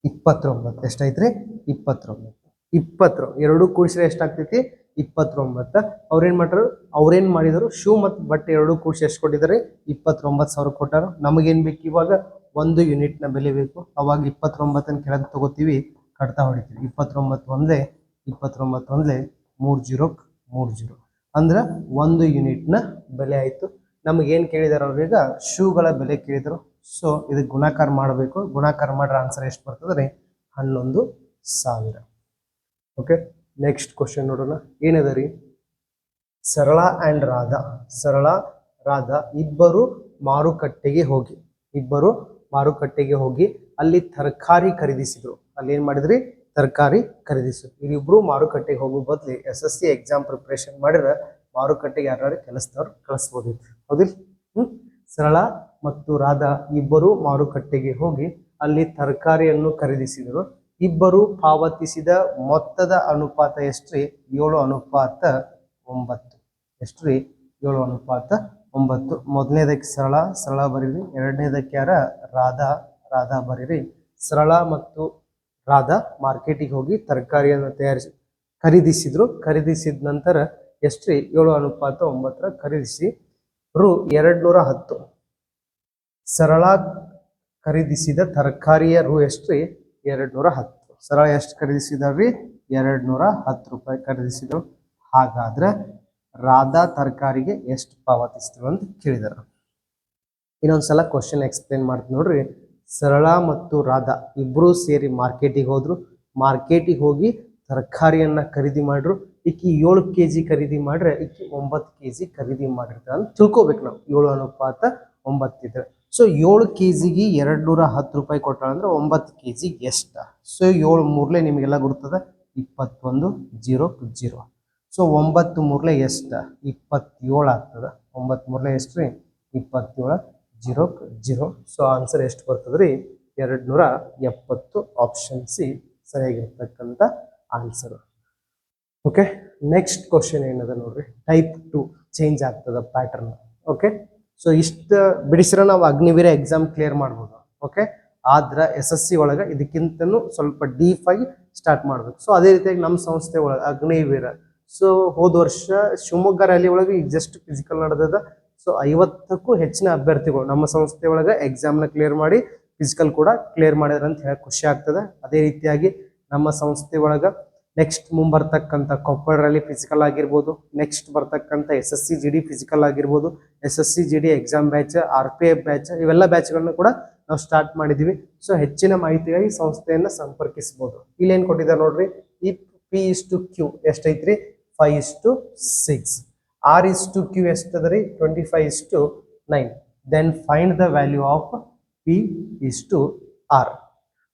ಇಪ್ಪತ್ತೊಂಬತ್ತು. ಎಷ್ಟಾಯ್ತ್ರಿ ಇಪ್ಪತ್ತೊಂಬತ್ತು. ಇಪ್ಪತ್ತು. ಎರಡು ಕೂಡಿಸಿದ್ರೆ ಎಷ್ಟಾಗ್ತೈತಿ ಇಪ್ಪತ್ತೊಂಬತ್ತು. ಅವ್ರೇನು ಮಾಡ್ರು ಅವ್ರೇನು ಮಾಡಿದರು? ಶೂ ಮತ್ತು ಬಟ್ಟೆ ಎರಡು ಕೂಡಿಸಿ ಎಷ್ಟು ಕೊಟ್ಟಿದ್ದಾರೆ ಇಪ್ಪತ್ತೊಂಬತ್ತು ಸಾವಿರ ಕೊಟ್ಟರು. ನಮಗೇನು ಬೇಕು ಇವಾಗ? ಒಂದು ಯೂನಿಟ್ನ ಬೆಲೆ ಬೇಕು. ಅವಾಗ ಇಪ್ಪತ್ತೊಂಬತ್ತನ ಕೆಳಗೆ ತಗೋತೀವಿ. ಕಟ್ತಾ ಹೊಡಿತೀವಿ. ಇಪ್ಪತ್ತೊಂಬತ್ತು ಒಂದೇ ಇಪ್ಪತ್ತೊಂಬತ್ತು ಒಂದೇ ಮೂರು ಜೀರೋಕ್ ಮೂರು ಜೀರೋ. ಅಂದ್ರೆ ಒಂದು ಯೂನಿಟ್ನ ಬೆಲೆ ಆಯಿತು. ನಮಗೇನು ಕೇಳಿದಾರೆ ಅವ್ರೀಗ ಶೂಗಳ ಬೆಲೆ ಕೇಳಿದರು. ಸೊ, ಇದಕ್ಕೆ ಗುಣಾಕಾರ ಮಾಡಬೇಕು. ಗುಣಾಕಾರ ಮಾಡ್ರೆ ಆನ್ಸರ್ ಎಷ್ಟು ಬರ್ತದ್ರೆ ಹನ್ನೊಂದು ಸಾವಿರ. ಓಕೆ? ನೆಕ್ಸ್ಟ್ ಕ್ವಶನ್ ನೋಡೋಣ. ಏನದ ರೀ? ಸರಳ ಆ್ಯಂಡ್ ರಾಧಾ. ಸರಳ, ರಾಧಾ ಇಬ್ಬರು ಮಾರುಕಟ್ಟೆಗೆ ಹೋಗಿ, ಇಬ್ಬರು ಮಾರುಕಟ್ಟೆಗೆ ಹೋಗಿ ಅಲ್ಲಿ ತರಕಾರಿ ಖರೀದಿಸಿದ್ರು. ಅಲ್ಲಿ ಏನು ಮಾಡಿದ್ರಿ? ತರಕಾರಿ ಖರೀದಿಸಿದ್ರು. ಇವರಿಬ್ಬರು ಮಾರುಕಟ್ಟೆಗೆ ಹೋಗೋ ಬದಲು S S C exam preparation ಮಾಡಿದ್ರೆ ಮಾರುಕಟ್ಟೆಗೆ ಯಾರು ಕೆಲಸದವ್ರು ಕಳಿಸ್ಬೋದಿತ್ತು. ಹೌದಿಲ್ಲ ಹ್ಞೂ ಸರಳ ಮತ್ತು ರಾಧಾ ಇಬ್ಬರು ಮಾರುಕಟ್ಟೆಗೆ ಹೋಗಿ ಅಲ್ಲಿ ತರಕಾರಿಯನ್ನು ಖರೀದಿಸಿದರು. ಇಬ್ಬರು ಪಾವತಿಸಿದ ಮೊತ್ತದ ಅನುಪಾತ ಎಷ್ಟ್ರಿ? ಏಳು ಅನುಪಾತ ಒಂಬತ್ತು. ಎಷ್ಟ್ರಿ? ಏಳು ಅನುಪಾತ ಒಂಬತ್ತು. ಮೊದಲನೇದಕ್ಕೆ ಸರಳ ಸರಳ ಬರೀರಿ. ಎರಡನೇದಕ್ಕೆ ಯಾರ? ರಾಧಾ. ರಾಧಾ ಬರೀರಿ. ಸರಳ ಮತ್ತು ರಾಧಾ ಮಾರ್ಕೆಟಿಗೆ ಹೋಗಿ ತರಕಾರಿಯನ್ನು ತಯಾರಿಸಿ ಖರೀದಿಸಿದ್ರು. ಖರೀದಿಸಿದ ನಂತರ ಎಷ್ಟ್ರಿ? ಏಳು ಅನುಪಾತ ಒಂಬತ್ತರ ಖರೀದಿಸಿ. ರು ಎರಡ್ನೂರ ಹತ್ತು. ಸರಳ ಖರೀದಿಸಿದ ತರಕಾರಿಯ ರು ಎಷ್ಟ್ರಿ? ಎರಡು ನೂರ ಹತ್ತು ಸರಳ ಎಷ್ಟು ಖರೀದಿಸಿದವ್ರಿ ಎರಡು ನೂರ ಹತ್ತು ರೂಪಾಯಿ ಖರೀದಿಸಿದ್ರು. ಹಾಗಾದ್ರೆ ರಾಧಾ ತರಕಾರಿಗೆ ಎಷ್ಟು ಪಾವತಿಸಿದ್ರು ಅಂತ ಕೇಳಿದಾರ. ಇನ್ನೊಂದ್ಸಲ ಕ್ವಶನ್ ಎಕ್ಸ್ಪ್ಲೇನ್ ಮಾಡ್ತೀನಿ ನೋಡ್ರಿ. ಸರಳ ಮತ್ತು ರಾಧಾ ಇಬ್ರು ಸೇರಿ ಮಾರ್ಕೆಟಿಗೆ ಹೋದ್ರು. ಮಾರ್ಕೆಟಿಗೆ ಹೋಗಿ ತರಕಾರಿಯನ್ನ ಖರೀದಿ ಮಾಡ್ರು. ಈಕಿ ಏಳು ಕೆ ಜಿ ಖರೀದಿ ಮಾಡ್ರೆ ಈಕಿ ಒಂಬತ್ತು ಕೆ ಜಿ ಖರೀದಿ ಮಾಡಿರ್ತಾರೆ ಅಂತ ತಿಳ್ಕೊಬೇಕು ನಾವು. ಏಳು ಅನುಪಾತ ಒಂಬತ್ತಿದ್ರೆ. ಸೊ ಏಳು ಕೆ ಜಿಗೆ ಎರಡು ನೂರ ಹತ್ತು ರೂಪಾಯಿ ಕೊಟ್ಟಾಳ ಅಂದ್ರೆ ಒಂಬತ್ತು ಕೆ ಜಿಗೆ ಎಷ್ಟ? ಸೊ ಏಳು ಮೂರಲೆ ನಿಮಗೆಲ್ಲ ಗುರುತದ? ಇಪ್ಪತ್ತೊಂದು ಜೀರೋ ಜೀರೋ. ಸೊ ಒಂಬತ್ತು ಮೂರಲೆ ಎಷ್ಟ? ಇಪ್ಪತ್ತೇಳು ಆಗ್ತದ. ಒಂಬತ್ತು ಮೂರ್ಲೆ ಎಷ್ಟು ರೀ? ಇಪ್ಪತ್ತೇಳು ಜೀರೋ ಜೀರೋ. ಸೊ ಆನ್ಸರ್ ಎಷ್ಟು ಬರ್ತದ್ರಿ? ಎರಡು ನೂರ ಎಪ್ಪತ್ತು ಆಪ್ಷನ್ ಸಿ ಸರಿಯಾಗಿರ್ತಕ್ಕಂಥ ಆನ್ಸರ್ ಓಕೆ ನೆಕ್ಸ್ಟ್ ಕ್ವಶನ್ ಏನದ ನೋಡ್ರಿ? ಟೈಪ್ ಟು ಚೇಂಜ್ ಆಗ್ತದ ಪ್ಯಾಟರ್ನ್ ಓಕೆ ಸೊ ಇಷ್ಟು ಬಿಡಿಸಿರ ನಾವು ಅಗ್ನಿವೀರ ಎಕ್ಸಾಮ್ ಕ್ಲಿಯರ್ ಮಾಡ್ಬೋದು. ಓಕೆ ಆದ್ರೆ ಎಸ್ ಎಸ್ ಸಿ ಒಳಗೆ ಇದಕ್ಕಿಂತನೂ ಸ್ವಲ್ಪ ಡೀಪ್ ಆಗಿ ಸ್ಟಾರ್ಟ್ ಮಾಡ್ಬೇಕು. ಸೊ ಅದೇ ರೀತಿಯಾಗಿ ನಮ್ಮ ಸಂಸ್ಥೆ ಒಳಗೆ ಅಗ್ನಿವೀರ ಸೊ ಹೋದ ವರ್ಷ ಶಿವಮೊಗ್ಗ ರ್ಯಾಲಿ ಒಳಗೆ ಈಗ ಜಸ್ಟ್ ಫಿಸಿಕಲ್ ನಡೆದದ. ಸೊ ಐವತ್ತಕ್ಕೂ ಹೆಚ್ಚಿನ ಅಭ್ಯರ್ಥಿಗಳು ನಮ್ಮ ಸಂಸ್ಥೆ ಒಳಗೆ ಎಕ್ಸಾಮ್ನ ಕ್ಲಿಯರ್ ಮಾಡಿ ಫಿಸಿಕಲ್ ಕೂಡ ಕ್ಲಿಯರ್ ಮಾಡಿದ್ರ ಅಂತ ಹೇಳಕ್ ಖುಷಿ ಆಗ್ತದೆ. ಅದೇ ರೀತಿಯಾಗಿ ನಮ್ಮ ಸಂಸ್ಥೆ ಒಳಗೆ ನೆಕ್ಸ್ಟ್ ಮುಂಬರ್ತಕ್ಕಂಥ ಕೊಪ್ಪಳ ಫಿಸಿಕಲ್ ಆಗಿರ್ಬೋದು. ನೆಕ್ಸ್ಟ್ ಬರ್ತಕ್ಕಂಥ S S C G D physical ಆಗಿರ್ಬೋದು. S S C G D exam batch R P F batch ಇವೆಲ್ಲ ಬ್ಯಾಚ್ಗಳನ್ನು ಕೂಡ ನಾವು ಸ್ಟಾರ್ಟ್ ಮಾಡಿದ್ದೀವಿ ಸೊ ಹೆಚ್ಚಿನ ಮಾಹಿತಿಗಾಗಿ ಸಂಸ್ಥೆಯನ್ನು ಸಂಪರ್ಕಿಸ್ಬೋದು. ಇಲ್ಲೇನು ಕೊಟ್ಟಿದ್ದಾರೆ ನೋಡ್ರಿ? ಈ ಪಿ ಇಸ್ ಟು ಕ್ಯೂ ಎಷ್ಟೈತ್ರಿ? Five is to six R is to Q ಎಷ್ಟದ ರೀ twenty five is to nine then find the value of P is to R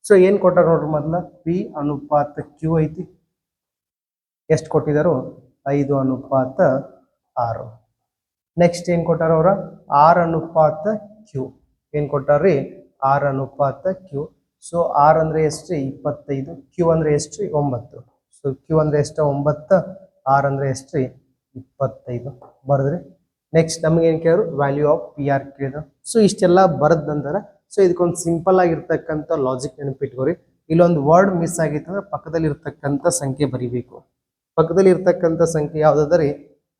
so ಏನು ಕೊಟ್ಟಾರ ನೋಡ್ರಿ ಮೊದಲ? ಪಿ ಅನುಪಾತ ಕ್ಯೂ ಐತಿ. ಎಷ್ಟು ಕೊಟ್ಟಿದಾರೋ ಐದು ಅನುಪಾತ ಆರು. ನೆಕ್ಸ್ಟ್ ಏನು ಕೊಟ್ಟಾರ ಅವ್ರ? ಆರು ಅನುಪಾತ ಕ್ಯೂ. ಏನು ಕೊಟ್ಟಾರ್ರಿ? ಆರು ಅನುಪಾತ ಕ್ಯೂ. ಸೊ ಆರ್ ಅಂದ್ರೆ ಎಷ್ಟು ಇಪ್ಪತ್ತೈದು. ಕ್ಯೂ ಅಂದ್ರೆ ರೀ ಒಂಬತ್ತು. ಸೊ ಕ್ಯೂ ಅಂದರೆ ಎಷ್ಟು? ಒಂಬತ್ತು. ಆರ್ ಅಂದ್ರೆ ರೀ ಇಪ್ಪತ್ತೈದು. ಬರೆದ್ರಿ? ನೆಕ್ಸ್ಟ್ ನಮ್ಗೆ ಏನು ಕೇಳಿದ್ರು ವ್ಯಾಲ್ಯೂ ಆಫ್ ಪಿ ಆರ್ ಕೇಳಿದ್ರು. ಸೊ ಇಷ್ಟೆಲ್ಲ ಬರದ್ ನಂತರ ಸೊ ಇದಕ್ಕೊಂದು ಸಿಂಪಲ್ ಆಗಿರ್ತಕ್ಕಂಥ ಲಾಜಿಕ್ ನೆನಪಿಟ್ಕೋರಿ. ಇಲ್ಲೊಂದು ವರ್ಡ್ ಮಿಸ್ ಆಗಿತ್ತು ಅಂದ್ರೆ ಪಕ್ಕದಲ್ಲಿ ಸಂಖ್ಯೆ ಬರಿಬೇಕು. ಪಕ್ಕದಲ್ಲಿ ಇರ್ತಕ್ಕಂಥ ಸಂಖ್ಯೆ ಯಾವ್ದದ ರೀ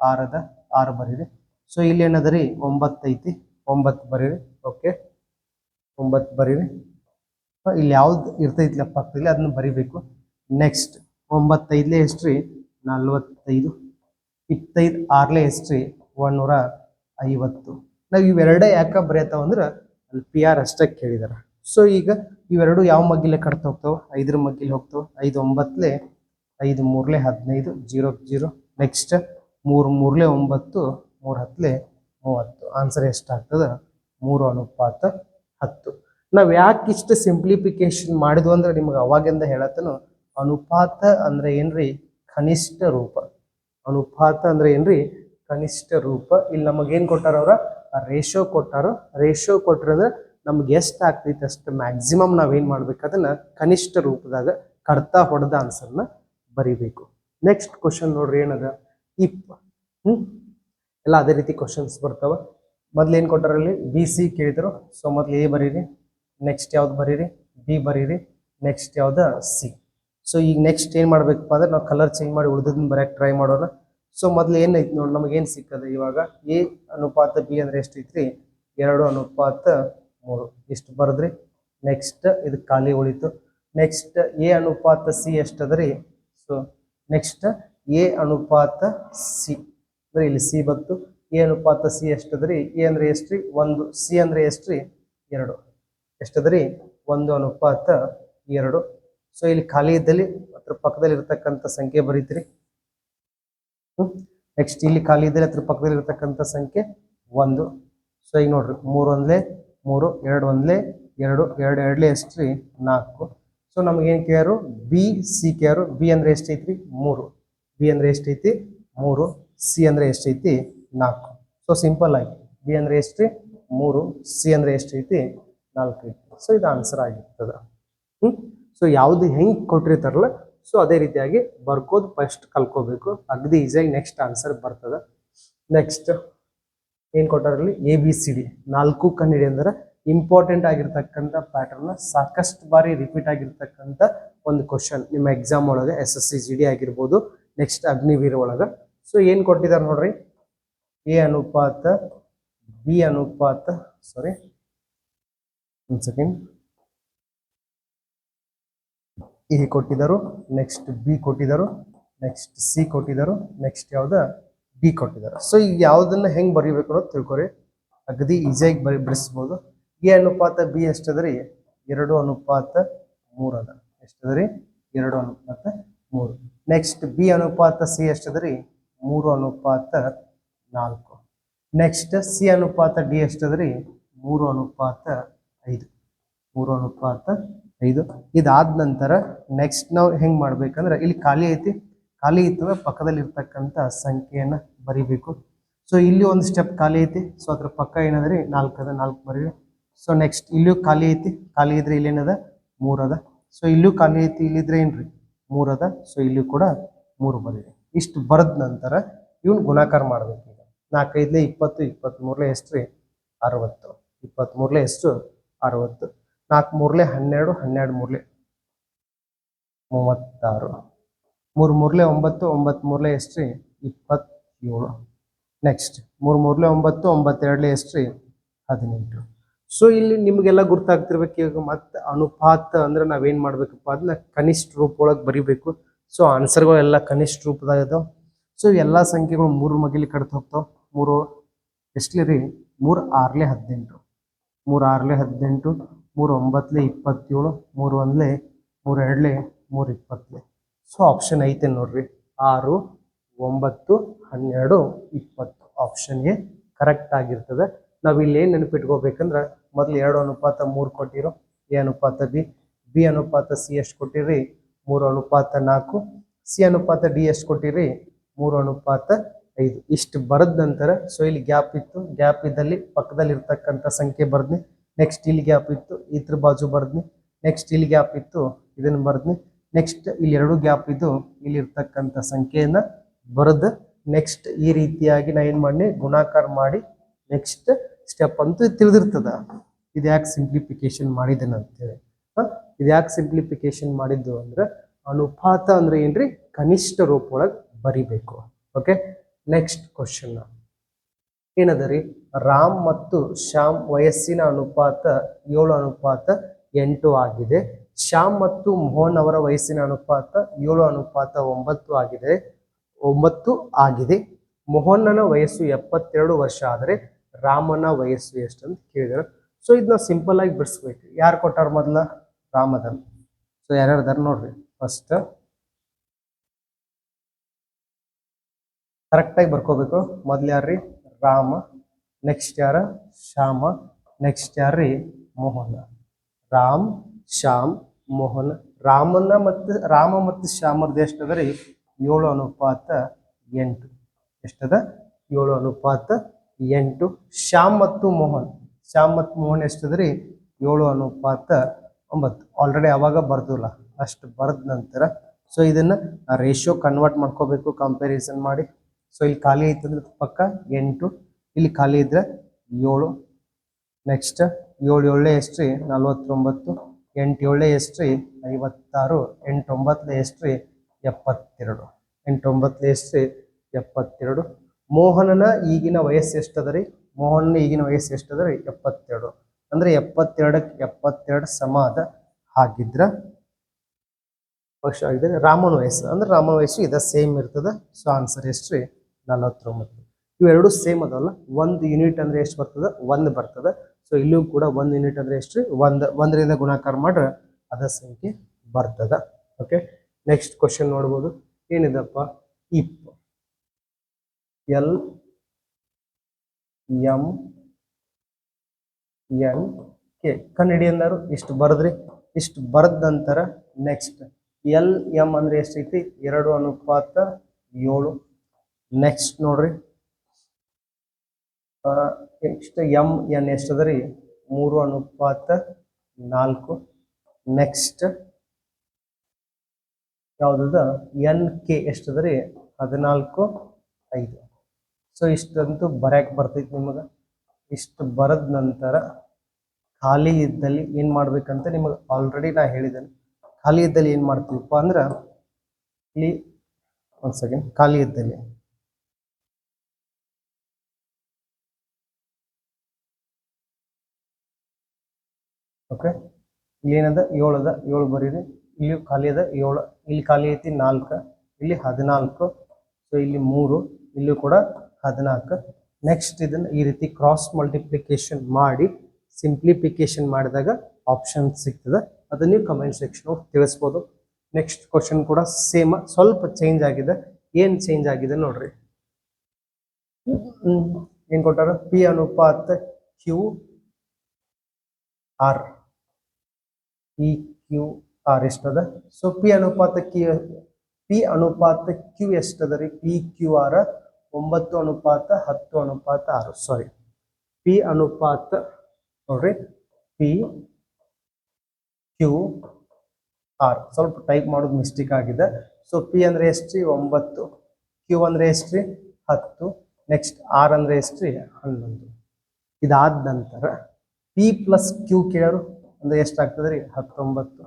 ಆರದ ಆರು ಬರೀರಿ ಸೊ ಇಲ್ಲಿ ಏನದ ರೀ ಒಂಬತ್ತೈತಿ ಒಂಬತ್ತು ಬರೀರಿ ಓಕೆ ಒಂಬತ್ತು ಬರೀರಿ ಇಲ್ಲಿ ಯಾವ್ದು ಇರ್ತೈತಿಲ್ಲ ಪಕ್ಕದಲ್ಲಿ ಅದನ್ನ ಬರಿಬೇಕು. ನೆಕ್ಸ್ಟ್ ಒಂಬತ್ತೈದ್ಲೆ ಎಷ್ಟು ರೀ ನಲ್ವತ್ತೈದು, ಇಪ್ಪತ್ತೈದು ಆರ್ಲೆ ಎಷ್ಟ್ರಿ ಒಂದೂರ ಐವತ್ತು. ನಾವು ಇವೆರಡೇ ಯಾಕೆ ಬರೆಯತ್ತಾವ ಅಂದ್ರೆ, ಅಲ್ಲಿ ಪಿ ಆರ್ ಅಷ್ಟೇ ಕೇಳಿದಾರೆ. ಸೊ ಈಗ ಇವೆರಡು ಯಾವ ಮಗ್ಗಿಲೆ ಕಟ್ತಾ ಹೋಗ್ತಾವ? ಐದರ ಮಗ್ಗಿಲೆ ಹೋಗ್ತಾವ? ಐದು ಒಂಬತ್ತಲೆ ಐದು ಮೂರಲೆ ಹದಿನೈದು, ಜೀರೋ ಜೀರೋ ನೆಕ್ಸ್ಟ್ ಮೂರು ಮೂರಲೆ ಒಂಬತ್ತು, ಮೂರು ಹತ್ತಲೆ ಮೂವತ್ತು. ಆನ್ಸರ್ ಎಷ್ಟಾಗ್ತದೆ? ಮೂರು ಅನುಪಾತ ಹತ್ತು. ನಾವು ಯಾಕೆ ಇಷ್ಟು ಸಿಂಪ್ಲಿಫಿಕೇಶನ್ ಮಾಡಿದ್ವು ಅಂದ್ರೆ ನಿಮ್ಗೆ ಅವಾಗಿಂದ ಹೇಳತ್ತನು, ಅನುಪಾತ ಅಂದ್ರೆ ಏನ್ರಿ? ಕನಿಷ್ಠ ರೂಪ. ಅನುಪಾತ ಅಂದ್ರೆ ಏನ್ರಿ? ಕನಿಷ್ಠ ರೂಪ. ಇಲ್ಲಿ ನಮಗೇನು ಕೊಟ್ಟಾರ ಅವ್ರ? ರೇಷೋ ಕೊಟ್ಟಾರ. ರೇಷೋ ಕೊಟ್ರಂದ್ರೆ ನಮ್ಗೆ ಎಷ್ಟು ಆಗ್ತೈತೆ ಅಷ್ಟು ಮ್ಯಾಕ್ಸಿಮಮ್ ನಾವೇನು ಮಾಡ್ಬೇಕು? ಅದನ್ನ ಕನಿಷ್ಠ ರೂಪದಾಗ ಕಡ್ತಾ ಹೊಡೆದ ಆನ್ಸರ್ನ ಬರಿಬೇಕು. ನೆಕ್ಸ್ಟ್ ಕ್ವಶನ್ ನೋಡ್ರಿ ಏನದ? ಇಪ್ ಹ್ಮ್? ಎಲ್ಲ ಅದೇ ರೀತಿ ಕ್ವಶನ್ಸ್ ಬರ್ತಾವ. ಮೊದ್ಲು ಏನ್ ಕೊಟ್ಟಾರಲ್ಲಿ? ಬಿ ಸಿ ಕೇಳಿದ್ರು. ಸೊ ಮೊದ್ಲು ಎ ಬರೀರಿ. ನೆಕ್ಸ್ಟ್ ಯಾವ್ದು ಬರೀರಿ? ಬಿ ಬರೀರಿ. ನೆಕ್ಸ್ಟ್ ಯಾವ್ದ? ಸಿ ಸೊ ಈಗ ನೆಕ್ಸ್ಟ್ ಏನ್ ಮಾಡ್ಬೇಕಪ್ಪ ಅಂದ್ರೆ ನಾವು ಕಲರ್ ಚೇಂಜ್ ಮಾಡಿ ಉಳಿದದನ್ನ ಬರೆಯಕ್ಕೆ ಟ್ರೈ ಮಾಡೋಣ. ಸೊ ಮೊದ್ಲು ಏನೈತಿ ನೋಡಿ, ನಮಗೆ ಏನ್ ಸಿಕ್ಕದ ಇವಾಗ? ಎ ಅನುಪಾತ ಬಿ ಅಂದ್ರೆ ಎಷ್ಟು ಐತ್ರಿ ಎರಡು ಅನುಪಾತ ಮೂರು. ಇಷ್ಟು ಬರದ್ರಿ? ನೆಕ್ಸ್ಟ್ ಇದು ಖಾಲಿ ಉಳಿತು. ನೆಕ್ಸ್ಟ್ ಎ ಅನುಪಾತ ಸಿ ಎಷ್ಟದರಿ? ಸೊ ನೆಕ್ಸ್ಟ್ ಎ ಅನುಪಾತ ಸಿ ಅಂದ್ರೆ ಇಲ್ಲಿ ಸಿ ಬಂತು. ಎ ಅನುಪಾತ ಸಿ ಎಷ್ಟದ್ರಿ? ಎ ಅಂದ್ರೆ ಎಷ್ಟ್ರಿ? ಒಂದು. ಸಿ ಅಂದ್ರೆ ಎಷ್ಟ್ರಿ? ಎರಡು. ಎಷ್ಟದ್ರಿ? ಒಂದು ಅನುಪಾತ ಎರಡು. ಸೊ ಇಲ್ಲಿ ಖಾಲಿ ಇದ್ದಲ್ಲಿ, ಅದ್ರ ಪಕ್ಕದಲ್ಲಿ ಇರತಕ್ಕಂಥ ಸಂಖ್ಯೆ ಬರೀತ್ರಿ. ನೆಕ್ಸ್ಟ್ ಇಲ್ಲಿ ಖಾಲಿ ಇದ್ದಲ್ಲಿ, ಅದ್ರ ಪಕ್ಕದಲ್ಲಿ ಇರತಕ್ಕಂಥ ಸಂಖ್ಯೆ ಒಂದು. ಸೊ ಈಗ ನೋಡ್ರಿ. ಮೂರು ಒಂದ್ಲೆ, ಮೂರು, ಎರಡು ಒಂದ್ಲೆ, ಎರಡು ಎರಡು, ಎರಡ್ಲೆ ಎಷ್ಟ್ರಿ? ನಾಲ್ಕು. ಸೊ ನಮಗೇನು ಕೇರು ಬಿ ಸಿ ಕೇರು ಬಿ ಅಂದ್ರೆ ಎಷ್ಟೈತ್ರಿ ಮೂರು. ಬಿ ಅಂದ್ರೆ ಎಷ್ಟೈತಿ? ಮೂರು. ಸಿ ಅಂದ್ರೆ ಎಷ್ಟೈತಿ? ನಾಲ್ಕು. ಸೊ ಸಿಂಪಲ್ ಆಗಿ. ಬಿ ಅಂದ್ರೆ ಎಷ್ಟ್ರಿ? ಮೂರು. ಸಿ ಅಂದ್ರೆ ಎಷ್ಟೈತಿ? ನಾಲ್ಕು. ಐತಿ ಸೊ ಇದು ಆನ್ಸರ್ ಆಗಿರ್ತದೆ. ಹ್ಮ್? ಸೊ ಯಾವುದು ಹೆಂಗೆ ಕೊಟ್ಟಿರ್ತಾರಲ್ಲ? ಸೊ ಅದೇ ರೀತಿಯಾಗಿ ಬರ್ಕೋದು ಫಸ್ಟ್ ಕಲ್ಕೋಬೇಕು. ಅಗದಿ ಈಸಿಯಾಗಿ ನೆಕ್ಸ್ಟ್ ಆನ್ಸರ್ ಬರ್ತದೆ. ನೆಕ್ಸ್ಟ್ ಏನು ಕೊಟ್ಟಾರಲ್ಲಿ? ಎ ಬಿ ಸಿ ಡಿ ನಾಲ್ಕು ಕನ್ನಡಿ ಅಂದ್ರೆ ಇಂಪಾರ್ಟೆಂಟ್ ಆಗಿರ್ತಕ್ಕಂಥ ಪ್ಯಾಟರ್ನ್ ಸಾಕಷ್ಟು ಬಾರಿ ರಿಪೀಟ್ ಆಗಿರ್ತಕ್ಕಂಥ ಒಂದು ಕ್ವಶನ್ ನಿಮ್ಮ ಎಕ್ಸಾಮ್ ಒಳಗೆ S S C G D ಆಗಿರ್ಬೋದು ನೆಕ್ಸ್ಟ್ ಅಗ್ನಿವೀರ್ ಒಳಗೆ. ಸೊ ಏನು ಕೊಟ್ಟಿದ್ದಾರೆ ನೋಡ್ರಿ? ಎ ಅನುಪಾತ ಬಿ ಅನುಪಾತ ಸಾರಿ ಒಂದು ಸೆಕೆಂಡ್ ಎ ಕೊಟ್ಟಿದ್ದರು ನೆಕ್ಸ್ಟ್ ಬಿ ಕೊಟ್ಟಿದ್ದರು ನೆಕ್ಸ್ಟ್ ಸಿ ಕೊಟ್ಟಿದ್ದರು ನೆಕ್ಸ್ಟ್ ಯಾವ್ದ? ಬಿ ಕೊಟ್ಟಿದ್ದಾರೆ ಸೊ ಈಗ ಯಾವ್ದನ್ನ ಹೆಂಗೆ ಬರೀಬೇಕು ಅನ್ನೋದು ತಿಳ್ಕೊರಿ. ಅಗದಿ ಈಸಿಯಾಗಿ ಬರಿ ಬಿಡಿಸ್ಬೋದು ಎ ಅನುಪಾತ, ಬಿ ಎಷ್ಟದ್ರಿ? ಎರಡು ಅನುಪಾತ ಮೂರು ಅದ. ಎಷ್ಟದ್ರಿ? ಎರಡು ಅನುಪಾತ ಮೂರು. ನೆಕ್ಸ್ಟ್ ಬಿ ಅನುಪಾತ, ಸಿ ಎಷ್ಟದ್ರಿ? ಮೂರು ಅನುಪಾತ ನಾಲ್ಕು. ನೆಕ್ಸ್ಟ್ ಸಿ ಅನುಪಾತ, ಡಿ ಎಷ್ಟದ್ರಿ? ಮೂರು ಅನುಪಾತ ಐದು. ಮೂರು ಅನುಪಾತ ಐದು. ಇದಾದ ನಂತರ ನೆಕ್ಸ್ಟ್ ನಾವು ಹೆಂಗ್ ಮಾಡ್ಬೇಕಂದ್ರೆ ಇಲ್ಲಿ ಖಾಲಿ ಐತಿ. ಖಾಲಿ ಇತ್ತು ಪಕ್ಕದಲ್ಲಿ ಇರ್ತಕ್ಕಂಥ ಸಂಖ್ಯೆಯನ್ನ ಬರಿಬೇಕು. ಸೊ ಇಲ್ಲಿ ಒಂದು ಸ್ಟೆಪ್ ಖಾಲಿ ಐತಿ. ಸೊ ಅದ್ರ ಪಕ್ಕ ಏನಂದ್ರೆ? ನಾಲ್ಕು ಅದ ನಾಲ್ಕು ಬರೀರಿ. ಸೊ ನೆಕ್ಸ್ಟ್ ಇಲ್ಲೂ ಖಾಲಿ ಐತಿ. ಖಾಲಿ ಇದ್ರೆ ಇಲ್ಲಿ ಏನದ ಮೂರ್ ಅದ ಸೊ ಇಲ್ಲೂ ಖಾಲಿ ಐತಿ, ಇಲ್ಲಿದ್ರೆ ಏನ್ರಿ? ಮೂರ್ ಅದ ಸೊ ಇಲ್ಲಿ ಕೂಡ ಮೂರು ಬರೀರಿ ಇಷ್ಟು ಬರೆದ ನಂತರ ಇವನ್ ಗುಣಾಕಾರ ಮಾಡ್ಬೇಕು ಈಗ. ನಾಲ್ಕೈದ್ಲೆ ಇಪ್ಪತ್ತು ಇಪ್ಪತ್ತ್ ಮೂರ್ಲೆ ಎಷ್ಟ್ರಿ ಅರವತ್ತು. ಇಪ್ಪತ್ತ್ ಮೂರ್ಲೆ ಎಷ್ಟು? ಅರವತ್ತು. ನಾಲ್ಕು ಮೂರ್ಲೆ ಹನ್ನೆರಡು ಹನ್ನೆರಡು ಮೂರ್ಲೆ ಮೂವತ್ತಾರು. ಮೂರು ಮೂರ್ಲೆ ಒಂಬತ್ತು ಒಂಬತ್ತು ಮೂರ್ಲೆ ಎಷ್ಟ್ರಿ ಇಪ್ಪತ್ತೇಳು. ನೆಕ್ಸ್ಟ್ ಮೂರು ಮೂರ್ಲೆ ಒಂಬತ್ತು, ಒಂಬತ್ತೆರಡ್ಲೆ ಎಷ್ಟ್ರಿ ಹದಿನೆಂಟು. ಸೊ ಇಲ್ಲಿ ನಿಮಗೆಲ್ಲ ಗುರ್ತಾಗ್ತಿರ್ಬೇಕು ಈಗ ಮತ್ತೆ ಅನುಪಾತ ಅಂದ್ರೆ ನಾವೇನ್ ಮಾಡ್ಬೇಕಪ್ಪ, ಅದನ್ನ ಕನಿಷ್ಠ ರೂಪ ಒಳಗೆ ಬರಿಬೇಕು. ಸೊ ಆನ್ಸರ್ಗಳೆಲ್ಲ ಕನಿಷ್ಠ ರೂಪದಾಗ ಇದಾವ. ಸೊ ಎಲ್ಲ ಸಂಖ್ಯೆಗಳು ಮೂರು ಮಗಿಲಿ ಕಡ್ತ ಹೋಗ್ತಾವ. ಮೂರು, ಎಷ್ಟಲಿ ರೀ? ಮೂರು ಆರ್ಲೆ ಹದಿನೆಂಟು. ಮೂರು ಆರ್ಲೆ ಹದಿನೆಂಟು, ಮೂರು ಒಂಬತ್ತಲೆ ಇಪ್ಪತ್ತೇಳು, ಮೂರು ಒಂದ್ಲೆ, ಮೂರು ಎರಡ್ಲೆ, ಮೂರು ಇಪ್ಪತ್ತಲೆ ಸೊ ಆಪ್ಷನ್ ಐತೆ ನೋಡ್ರಿ. ಆರು, ಒಂಬತ್ತು, ಹನ್ನೆರಡು, ಇಪ್ಪತ್ತು. ಆಪ್ಷನ್ಗೆ ಕರೆಕ್ಟ್ ಆಗಿರ್ತದೆ. ನಾವು ಇಲ್ಲಿ ಏನು ನೆನಪಿಟ್ಕೋಬೇಕಂದ್ರೆ ಮೊದಲು ಎರಡು ಅನುಪಾತ, ಮೂರು ಕೊಟ್ಟಿರೋ ಎ ಅನುಪಾತ, ಬಿ. ಬಿ ಅನುಪಾತ, ಸಿ ಎಷ್ಟು ಕೊಟ್ಟಿರಿ? ಮೂರು ಅನುಪಾತ, ನಾಲ್ಕು. ಸಿ ಅನುಪಾತ, ಡಿ ಎಷ್ಟು ಕೊಟ್ಟಿರಿ? ಮೂರು ಅನುಪಾತ, ಐದು. ಇಷ್ಟು ಬರೆದ ನಂತರ, ಸೊ ಇಲ್ಲಿ ಗ್ಯಾಪ್ ಇತ್ತು. ಗ್ಯಾಪ್ ಇದ್ದಲ್ಲಿ ಪಕ್ಕದಲ್ಲಿ ಇರ್ತಕ್ಕಂಥ ಸಂಖ್ಯೆ ಬರ್ದ್ನಿ. ನೆಕ್ಸ್ಟ್ ಇಲ್ಲಿ ಗ್ಯಾಪ್ ಇತ್ತು. ಇದ್ರ ಬಾಜು ಬರ್ದ್ನಿ. ನೆಕ್ಸ್ಟ್ ಇಲ್ಲಿ ಗ್ಯಾಪ್ ಇತ್ತು. ಇದನ್ನ ಬರ್ದ್ನಿ. ನೆಕ್ಸ್ಟ್ ಇಲ್ಲಿ ಎರಡು ಗ್ಯಾಪ್ ಇದ್ದು, ಇಲ್ಲಿ ಇರ್ತಕ್ಕಂಥ ಸಂಖ್ಯೆಯನ್ನ ಬರೆದು, ನೆಕ್ಸ್ಟ್ ಈ ರೀತಿಯಾಗಿ ನಾ ಏನು ಮಾಡಿ ಗುಣಾಕಾರ ಮಾಡಿ, ನೆಕ್ಸ್ಟ್ ಸ್ಟೆಪ್ ಅಂತೂ ತಿಳಿದಿರ್ತದ. ಇದು ಯಾಕೆ ಸಿಂಪ್ಲಿಫಿಕೇಶನ್ ಮಾಡಿದ್ದೇನೆ ಅಂತೇಳಿ. ಹೇಳಿ ಇದು ಯಾಕೆ ಸಿಂಪ್ಲಿಫಿಕೇಶನ್ ಮಾಡಿದ್ದು ಅಂದ್ರೆ ಅನುಪಾತ ಅಂದ್ರೆ ಏನ್ರಿ? ಕನಿಷ್ಠ ರೂಪ ಒಳಗೆ ಬರಿಬೇಕು. ಓಕೆ? Next question. ಏನದ ರೀ ರಾಮ್ ಮತ್ತು ಶ್ಯಾಮ್ ವಯಸ್ಸಿನ ಅನುಪಾತ ಏಳು ಅನುಪಾತ ಎಂಟು ಆಗಿದೆ. ಶ್ಯಾಮ್ ಮತ್ತು ಮೋಹನ್ ಅವರ ವಯಸ್ಸಿನ ಅನುಪಾತ ಏಳು ಅನುಪಾತ ಒಂಬತ್ತು ಆಗಿದೆ. ಒಂಬತ್ತು ಆಗಿದೆ. ಮೋಹನ್ನನ ವಯಸ್ಸು ಎಪ್ಪತ್ತೆರಡು ವರ್ಷ ಆದರೆ ರಾಮನ ವಯಸ್ಸು ಎಷ್ಟು ಅಂತ ಕೇಳಿದ್ರು. ಸೊ ಇದನ್ನ ಸಿಂಪಲ್ ಆಗಿ ಬಿಡಿಸ್ಬೇಕು. ಯಾರು ಕೊಟ್ಟಾರ ಮೊದಲ? ರಾಮದನ್ ಸೊ ಯಾರ್ಯಾರ್ದಾರ ನೋಡ್ರಿ. ಫಸ್ಟ್ ಕರೆಕ್ಟಾಗಿ ಬರ್ಕೋಬೇಕು. ಮೊದ್ಲು ಯಾರ್ರಿ? ರಾಮ ನೆಕ್ಸ್ಟ್ ಯಾರ? ಶ್ಯಾಮ ನೆಕ್ಸ್ಟ್ ಯಾರ್ರಿ? ಮೋಹನ. ರಾಮ್, ಶ್ಯಾಮ್, ಮೋಹನ. ರಾಮನ ಮತ್ತು, ರಾಮ ಮತ್ತು ಶ್ಯಾಮರ್ದು ಎಷ್ಟದ ರೀ? ಏಳು ಅನುಪಾತ ಎಂಟು. ಎಷ್ಟದ? ಏಳು ಅನುಪಾತ ಎಂಟು. ಶ್ಯಾಮ್ ಮತ್ತು ಮೋಹನ್. ಶ್ಯಾಮ್ ಮತ್ತು ಮೋಹನ್ ಎಷ್ಟಿದ್ರಿ? ಏಳು ಅನುಪಾತ ಒಂಬತ್ತು. ಆಲ್ರೆಡಿ ಅವಾಗ ಬರ್ದಿಲ್ಲ. ಅಷ್ಟು ಬರೆದ ನಂತರ. ಸೊ ಇದನ್ನು ರೇಷಿಯೋ ಕನ್ವರ್ಟ್ ಮಾಡ್ಕೋಬೇಕು ಕಂಪ್ಯಾರಿಸನ್ ಮಾಡಿ. ಸೊ ಇಲ್ಲಿ ಖಾಲಿ ಐತಂದ್ರೆ ಪಕ್ಕ ಎಂಟು. ಇಲ್ಲಿ ಖಾಲಿ ಇದ್ರೆ ಏಳು. ನೆಕ್ಸ್ಟ್ ಏಳು ಏಳೇ ಎಷ್ಟ್ರಿ ನಲ್ವತ್ತೊಂಬತ್ತು. ಎಂಟು ಏಳೇ ಎಷ್ಟ್ರಿ ಐವತ್ತಾರು. ಎಂಟು ಎಷ್ಟ್ರಿ ಎಪ್ಪತ್ತೆರಡು. ಎಂಟು ಎಷ್ಟ್ರಿ ಎಪ್ಪತ್ತೆರಡು. ಮೋಹನನ ಈಗಿನ ವಯಸ್ಸು ಎಷ್ಟದ ರೀ ಮೋಹನನ ಈಗಿನ ವಯಸ್ಸು ಎಷ್ಟದ ರೀ ಎಪ್ಪತ್ತೆರಡು. ಅಂದ್ರೆ ಎಪ್ಪತ್ತೆರಡಕ್ಕೆ ಎಪ್ಪತ್ತೆರಡು ಸಮ ಅದ ಹಾಗಿದ್ರ ಪಕ್ಷ ಆಗಿದ್ರೆ ರಾಮನ ವಯಸ್ಸು. ಅಂದ್ರೆ ರಾಮನ ವಯಸ್ಸು ಇದ ಸೇಮ್ ಇರ್ತದೆ. ಸೊ ಆನ್ಸರ್ ಎಷ್ಟು ರೀ? ನಲವತ್ತೊಂಬತ್ತು. ಇವೆರಡು ಸೇಮ್ ಅದಲ್ಲ ಒಂದು ಯೂನಿಟ್ ಅಂದ್ರೆ ಎಷ್ಟು ಬರ್ತದ? ಒಂದು ಬರ್ತದ. ಸೊ ಇಲ್ಲೂ ಕೂಡ ಒಂದು ಯೂನಿಟ್ ಅಂದ್ರೆ ಎಷ್ಟು ರೀ? ಒಂದ್, ಒಂದರಿಂದ ಗುಣಾಕಾರ ಮಾಡ್ರೆ ಅದ ಸಂಖ್ಯೆ ಬರ್ತದ. ಓಕೆ ನೆಕ್ಸ್ಟ್ ಕ್ವಶನ್ ನೋಡ್ಬೋದು. ಏನಿದಪ್ಪ? ಇಪ್ ಎಲ್, ಎಂ, ಎನ್, ಕೆ. ಕನ್ನಡಿಯನ್ನರು ಇಷ್ಟು ಬರೆದ್ರಿ. ಇಷ್ಟು ಬರೆದ ನಂತರ ನೆಕ್ಸ್ಟ್ ಎಲ್, ಎಂ ಅಂದ್ರೆ ಎಷ್ಟೈತಿ? ಎರಡು ಅನುಪಾತ ಏಳು. ನೆಕ್ಸ್ಟ್ ನೋಡ್ರಿ. ನೆಕ್ಸ್ಟ್ ಎಂ, ಎನ್ ಎಷ್ಟದರಿ? ಮೂರು ಅನುಪಾತ ನಾಲ್ಕು. ನೆಕ್ಸ್ಟ್ ಯಾವುದದ? ಎನ್, ಕೆ ಎಷ್ಟದರಿ? ಹದಿನಾಲ್ಕು, ಐದು. ಸೊ ಇಷ್ಟಂತೂ ಬರ್ಯಾಕ್ ಬರ್ತೈತಿ ನಿಮಗೆ. ಇಷ್ಟು ಬರದ ನಂತರ ಖಾಲಿ ಇದ್ದಲ್ಲಿ ಏನು ಮಾಡ್ಬೇಕಂತ ನಿಮಗೆ ಆಲ್ರೆಡಿ ನಾ ಹೇಳಿದ್ದೇನೆ ಖಾಲಿ ಇದ್ದಲ್ಲಿ ಏನು ಮಾಡ್ತೀವಪ್ಪ ಅಂದ್ರೆ, ಇಲ್ಲಿ ಒಂದು ಸೆಕೆಂಡ್ ಖಾಲಿ ಇದ್ದಲ್ಲಿ. ಓಕೆ ಇಲ್ಲಿ ಏನದ ಏಳು ಅದ ಏಳು ಬರೀರಿ. ಇಲ್ಲಿ ಖಾಲಿ ಅದ? ಏಳು. ಇಲ್ಲಿ ಖಾಲಿ ಐತಿ ನಾಲ್ಕು. ಇಲ್ಲಿ ಹದಿನಾಲ್ಕು. ಸೊ ಇಲ್ಲಿ ಮೂರು. ಇಲ್ಲೂ ಕೂಡ ಹದಿನಾಲ್ಕು. ನೆಕ್ಸ್ಟ್ ಇದನ್ನ ಈ ರೀತಿ ಕ್ರಾಸ್ ಮಲ್ಟಿಪ್ಲಿಕೇಶನ್ ಮಾಡಿ ಸಿಂಪ್ಲಿಫಿಕೇಶನ್ ಮಾಡಿದಾಗ ಆಪ್ಷನ್ ಸಿಗ್ತದೆ. ಅದನ್ನ ನೀವು ಕಮೆಂಟ್ ಸೆಕ್ಷನ್ ತಿಳಿಸ್ಬೋದು. ನೆಕ್ಸ್ಟ್ ಕ್ವಶನ್ ಕೂಡ ಸೇಮ್ ಸ್ವಲ್ಪ ಚೇಂಜ್ ಆಗಿದೆ. ಏನು ಚೇಂಜ್ ಆಗಿದೆ ನೋಡ್ರಿ. ಏನು ಕೊಟ್ಟಾರ? ಪಿ ಅನುಪಾತ Q R P Q R ಎಷ್ಟದ? So P ಅನುಪಾತ ಕ್ಯೂ ಪಿ ಅನುಪಾತ ಕ್ಯೂ ಎಷ್ಟದ ರೀ? ಪಿ ಕ್ಯೂ ಆರ್ ಒಂಬತ್ತು ಅನುಪಾತ, ಹತ್ತು ಅನುಪಾತ, ಆರು. ಸಾರಿ ಪಿ ಅನುಪಾತ, ನೋಡ್ರಿ. P Q R. ಸ್ವಲ್ಪ ಟೈಪ್ ಮಾಡೋದು ಮಿಸ್ಟೇಕ್ ಆಗಿದೆ. ಸೊ ಪಿ ಅಂದ್ರೆ ಎಷ್ಟ್ರಿ? ಒಂಬತ್ತು. ಕ್ಯೂ ಅಂದ್ರೆ ಎಷ್ಟ್ರಿ? ಹತ್ತು. ನೆಕ್ಸ್ಟ್ ಆರ್ ಅಂದ್ರೆ ಎಷ್ಟ್ರಿ? ಹನ್ನೊಂದು. ಇದಾದ ನಂತರ ಪಿ ಪ್ಲಸ್ ಕ್ಯೂ ಕೇಳ್ಯಾರು? ಅಂದ್ರೆ ಎಷ್ಟಾಗ್ತದೆ ರೀ ಹತ್ತೊಂಬತ್ತು.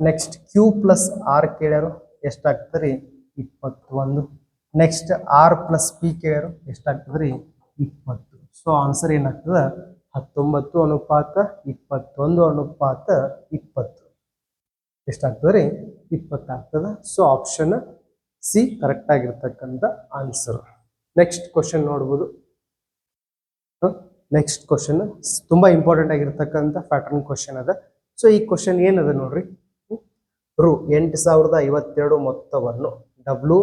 ನೆಕ್ಸ್ಟ್ ಕ್ಯೂ ಪ್ಲಸ್ ಆರ್ ಕೇಳ್ಯಾರು? ಎಷ್ಟಾಗ್ತದೆ ರೀ ಇಪ್ಪತ್ತೊಂದು. ನೆಕ್ಸ್ಟ್ ಆರ್ ಪ್ಲಸ್ ಪಿ ಎಷ್ಟಾಗ್ತದೆ ರೀ ಇಪ್ಪತ್ತು. ಸೊ ಆನ್ಸರ್ ಏನಾಗ್ತದ? ಹತ್ತೊಂಬತ್ತು ಅನುಪಾತ ಇಪ್ಪತ್ತೊಂದು ಅನುಪಾತ ಇಪ್ಪತ್ತು. ಎಷ್ಟಾಗ್ತದೆ ರೀ ಇಪ್ಪತ್ತಾಗ್ತದ. ಸೊ ಆಪ್ಷನ್ ಸಿ ಕರೆಕ್ಟ್ ಆಗಿರ್ತಕ್ಕಂಥ ಆನ್ಸರ್ ನೆಕ್ಸ್ಟ್ ಕ್ವಶನ್ ನೋಡ್ಬೋದು. ನೆಕ್ಸ್ಟ್ ಕ್ವಶನ್ ತುಂಬಾ ಇಂಪಾರ್ಟೆಂಟ್ ಆಗಿರ್ತಕ್ಕಂಥ ಪ್ಯಾಟರ್ನ್ ಕ್ವಶನ್ ಅದ. ಸೊ ಈ ಕ್ವಶನ್ ಏನದ ನೋಡ್ರಿ. ರು ಎಂಟು ಸಾವಿರದ ಐವತ್ತೆರಡು ಮೊತ್ತವನ್ನು ಡಬ್ಲ್ಯೂ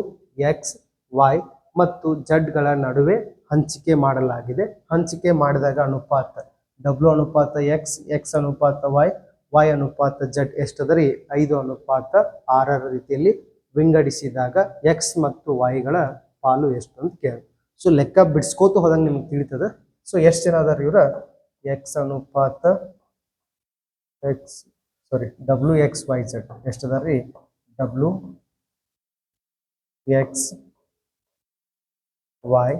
ಎಕ್ಸ್ ವೈ ಮತ್ತು ಗಳ ನಡುವೆ ಹಂಚಿಕೆ ಮಾಡಲಾಗಿದೆ. ಹಂಚಿಕೆ ಮಾಡಿದಾಗ ಅನುಪಾತ ಡಬ್ಲ್ಯೂ ಅನುಪಾತ ಎಕ್ಸ್ ಎಕ್ಸ್ ಅನುಪಾತ ವೈ ವೈ ಅನುಪಾತ ಜಡ್ ಎಷ್ಟದರಿ? ಐದು ಅನುಪಾತ ಆರರ ರೀತಿಯಲ್ಲಿ ವಿಂಗಡಿಸಿದಾಗ ಎಕ್ಸ್ ಮತ್ತು ವೈಗಳ ಪಾಲು ಎಷ್ಟು ಅಂತ ಕೇಳಿ ಸೊ ಲೆಕ್ಕ ಬಿಡಿಸ್ಕೋತು ಹೋದಂಗೆ ನಿಮ್ಗೆ ತಿಳಿತದೆ. ಸೊ ಎಷ್ಟು ಜನ ಅದಾರ ಇವರ? ಎಕ್ಸ್ ಅನುಪಾತ X sorry W X Y Z ಎಷ್ಟು ಅದಾರ ರೀ ಡಬ್ಲ್ಯೂ ಎಕ್ಸ್ ವೈ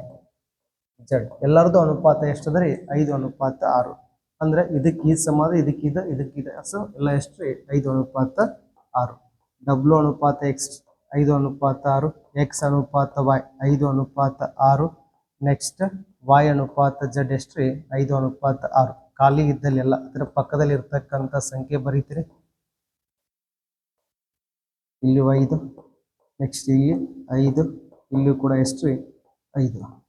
ಜಡ್ ಎಲ್ಲರದ್ದು ಅನುಪಾತ ಎಷ್ಟು ಅದ ರೀ? ಐದು ಅನುಪಾತ ಆರು. ಅಂದ್ರೆ ಇದಕ್ಕೆ ಈ ಸಮಾನ ಇದಕ್ಕೆ ಇದು, ಇದಕ್ಕೆ ಇದೆ. ಸೊ ಎಲ್ಲ ಎಷ್ಟು ಐದು ಅನುಪಾತ ಆರು. ಡಬ್ಲ್ಯೂ ಅನುಪಾತ ಎಕ್ಸ್ ಐದು ಅನುಪಾತ ಆರು. ಎಕ್ಸ್ ಅನುಪಾತ ವೈ ಐದು ಅನುಪಾತ ಆರು. ನೆಕ್ಸ್ಟ್ ವೈ ಅನುಪಾತ ಜಡ್ ಎಷ್ಟು ಐದು ಅನುಪಾತ ಆರು. ಖಾಲಿ ಇದ್ದಲ್ಲಿ ಎಲ್ಲ ಅದರ ಪಕ್ಕದಲ್ಲಿ ಇರ್ತಕ್ಕಂಥ ಸಂಖ್ಯೆ ಬರೀತೀರಿ. ಇಲ್ಲಿ ಐದು ನೆಕ್ಸ್ಟ್ ಇಲ್ಲಿ ಐದು. ಇಲ್ಲಿ ಕೂಡ ಎಷ್ಟು ಐದು.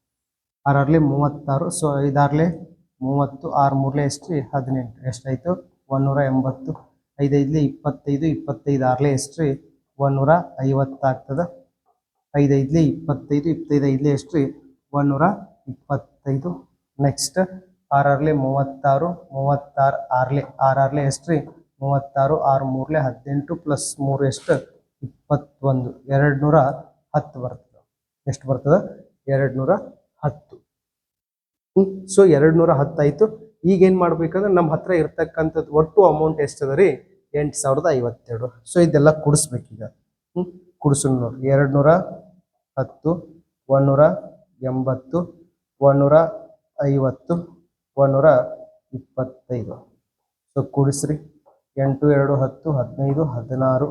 ಆರಲ್ಲಿ ಮೂವತ್ತಾರು, ಸೊ ಐದಾರ್ಲೆ ಮೂವತ್ತು ಆರು ಮೂರ್ಲೆ ಎಷ್ಟು? ಹದಿನೆಂಟು. ಎಷ್ಟಾಯಿತು? ಒಂದೂರ ಎಂಬತ್ತು. ಐದೈದ್ಲೆ ಇಪ್ಪತ್ತೈದು ಇಪ್ಪತ್ತೈದು ಆರಲೆ ಎಷ್ಟು? ಒನ್ನೂರ ಐವತ್ತಾಗ್ತದ. ಐದೈದ್ಲೆ ಇಪ್ಪತ್ತೈದು ಇಪ್ಪತ್ತೈದು ಐದಲೆ ಎಷ್ಟು? ಒನ್ನೂರ ಇಪ್ಪತ್ತೈದು. ನೆಕ್ಸ್ಟ್ ಆರಲ್ಲಿ ಮೂವತ್ತಾರು ಮೂವತ್ತಾರು ಆರ್ಲೆ ಆರಲೆ ಎಷ್ಟು? ಮೂವತ್ತಾರು ಆರು ಮೂರಲೆ ಹದಿನೆಂಟು ಪ್ಲಸ್ ಮೂರು ಎಷ್ಟು? ಇಪ್ಪತ್ತೊಂದು. ಎರಡು ನೂರ ಹತ್ತು ಬರ್ತದೆ. ಎಷ್ಟು ಬರ್ತದೆ? ಎರಡು ನೂರ ಹತ್ತು ಸೊ ಎರಡು ನೂರ ಹತ್ತಾಯಿತು ಈಗ ಏನು ಮಾಡ್ಬೇಕಂದ್ರೆ ನಮ್ಮ ಹತ್ರ ಇರ್ತಕ್ಕಂಥದ್ದು ಒಟ್ಟು ಅಮೌಂಟ್ ಎಷ್ಟದ ರೀ ಎಂಟು ಸಾವಿರದ ಐವತ್ತೆರಡು ಸೊ ಇದೆಲ್ಲ ಕುಡಿಸ್ಬೇಕೀಗ. ಹ್ಞೂ ಕುಡಿಸೋಣ ನೋಡ್ರಿ. ಎರಡು ನೂರ ಹತ್ತು ಒಂದೂರ ಎಂಬತ್ತು ಒಂದೂರ ಐವತ್ತು ಒಂದೂರ ಇಪ್ಪತ್ತೈದು ಸೊ ಕುಡಿಸ್ರಿ. ಎಂಟು, ಎರಡು, ಹತ್ತು, ಹದಿನೈದು, ಹದಿನಾರು,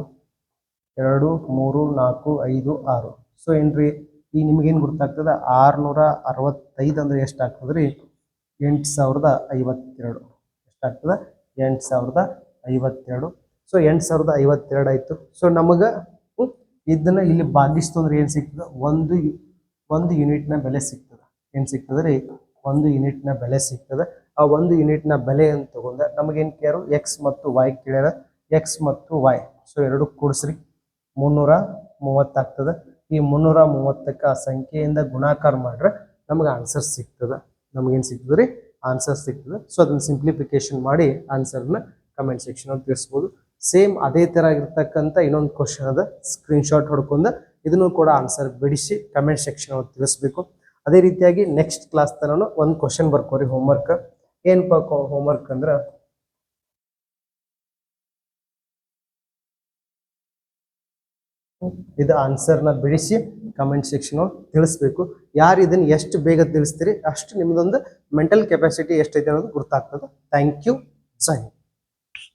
ಎರಡು, ಮೂರು, ನಾಲ್ಕು, ಐದು, ಆರು. ಸೊ ಏನ್ರಿ? ಈಗ ನಿಮ್ಗೇನು ಗೊತ್ತಾಗ್ತದ ಆರುನೂರ ಅರವತ್ತೈದು ಅಂದ್ರೆ ಎಷ್ಟು ಆಗ್ತದೆ ರೀ ಎಂಟು ಸಾವಿರದ ಐವತ್ತೆರಡು. ಎಷ್ಟಾಗ್ತದೆ? ಎಂಟು ಸಾವಿರದ ಐವತ್ತೆರಡು. ಸೊ ಎಂಟು ಸಾವಿರದ ಐವತ್ತೆರಡು ಆಯಿತು. ಸೊ ನಮಗೆ ಇದನ್ನ ಇಲ್ಲಿ ಭಾಗಿಸ್ತು ಅಂದ್ರೆ ಏನು ಸಿಗ್ತದೆ? ಒಂದು ಒಂದು ಯೂನಿಟ್ನ ಬೆಲೆ ಸಿಗ್ತದೆ. ಏನು ಸಿಗ್ತದೆ ರೀ? ಒಂದು ಯೂನಿಟ್ನ ಬೆಲೆ ಸಿಗ್ತದೆ. ಆ ಒಂದು ಯೂನಿಟ್ನ ಬೆಲೆ ಅಂತ ತಗೊಂಡ? ನಮಗೇನು ಕೇರು ಎಕ್ಸ್ ಮತ್ತು ವೈ ಕೇಳ್ಯಾರ. ಎಕ್ಸ್ ಮತ್ತು ವೈ ಸೊ ಎರಡು ಕೂಡಿಸ್ರಿ. ಮುನ್ನೂರ ಮೂವತ್ತಾಗ್ತದೆ ಈ ಮುನ್ನೂರ ಮೂವತ್ತಕ್ಕೆ ಆ ಸಂಖ್ಯೆಯಿಂದ ಗುಣಾಕಾರ ಮಾಡ್ರೆ ನಮಗೆ ಆನ್ಸರ್ ಸಿಗ್ತದೆ. ನಮಗೇನು ಸಿಗ್ತದೆ ರೀ? ಆನ್ಸರ್ ಸಿಗ್ತದೆ. ಸೊ ಅದನ್ನು ಸಿಂಪ್ಲಿಫಿಕೇಶನ್ ಮಾಡಿ ಆನ್ಸರ್ನ ಕಮೆಂಟ್ ಸೆಕ್ಷನ್ ಅಲ್ಲಿ ತಿಳಿಸ್ಬೋದು. ಸೇಮ್ ಅದೇ ಥರ ಆಗಿರ್ತಕ್ಕಂಥ ಇನ್ನೊಂದು ಕ್ವಶನ್ ಅದ. ಸ್ಕ್ರೀನ್ಶಾಟ್ ಹೊಡ್ಕೊಂಡು ಇದನ್ನು ಕೂಡ ಆನ್ಸರ್ ಬಿಡಿಸಿ ಕಮೆಂಟ್ ಸೆಕ್ಷನ್ ಅವ್ರು ತಿಳಿಸ್ಬೇಕು. ಅದೇ ರೀತಿಯಾಗಿ ನೆಕ್ಸ್ಟ್ ಕ್ಲಾಸ್ ತನೂ ಒಂದು ಕ್ವಶನ್ ಬರ್ಕೋರಿ ಹೋಮ್ವರ್ಕ್ ಏನಪ್ಪ ಹೋಮ್ವರ್ಕ್ ಅಂದ್ರೆ ಇದು ಆನ್ಸರ್ನ ಬಿಡಿಸಿ ಕಮೆಂಟ್ ಸೆಕ್ಷನ್ ತಿಳಿಸ್ಬೇಕು. ಯಾರು ಇದನ್ನು ಎಷ್ಟು ಬೇಗ ತಿಳಿಸ್ತೀರಿ ಅಷ್ಟು ನಿಮ್ದೊಂದು ಮೆಂಟಲ್ ಕೆಪಾಸಿಟಿ ಎಷ್ಟೈತೆ ಅನ್ನೋದು ಗೊತ್ತಾಗ್ತದೆ ಥ್ಯಾಂಕ್ ಯು ಸರಿ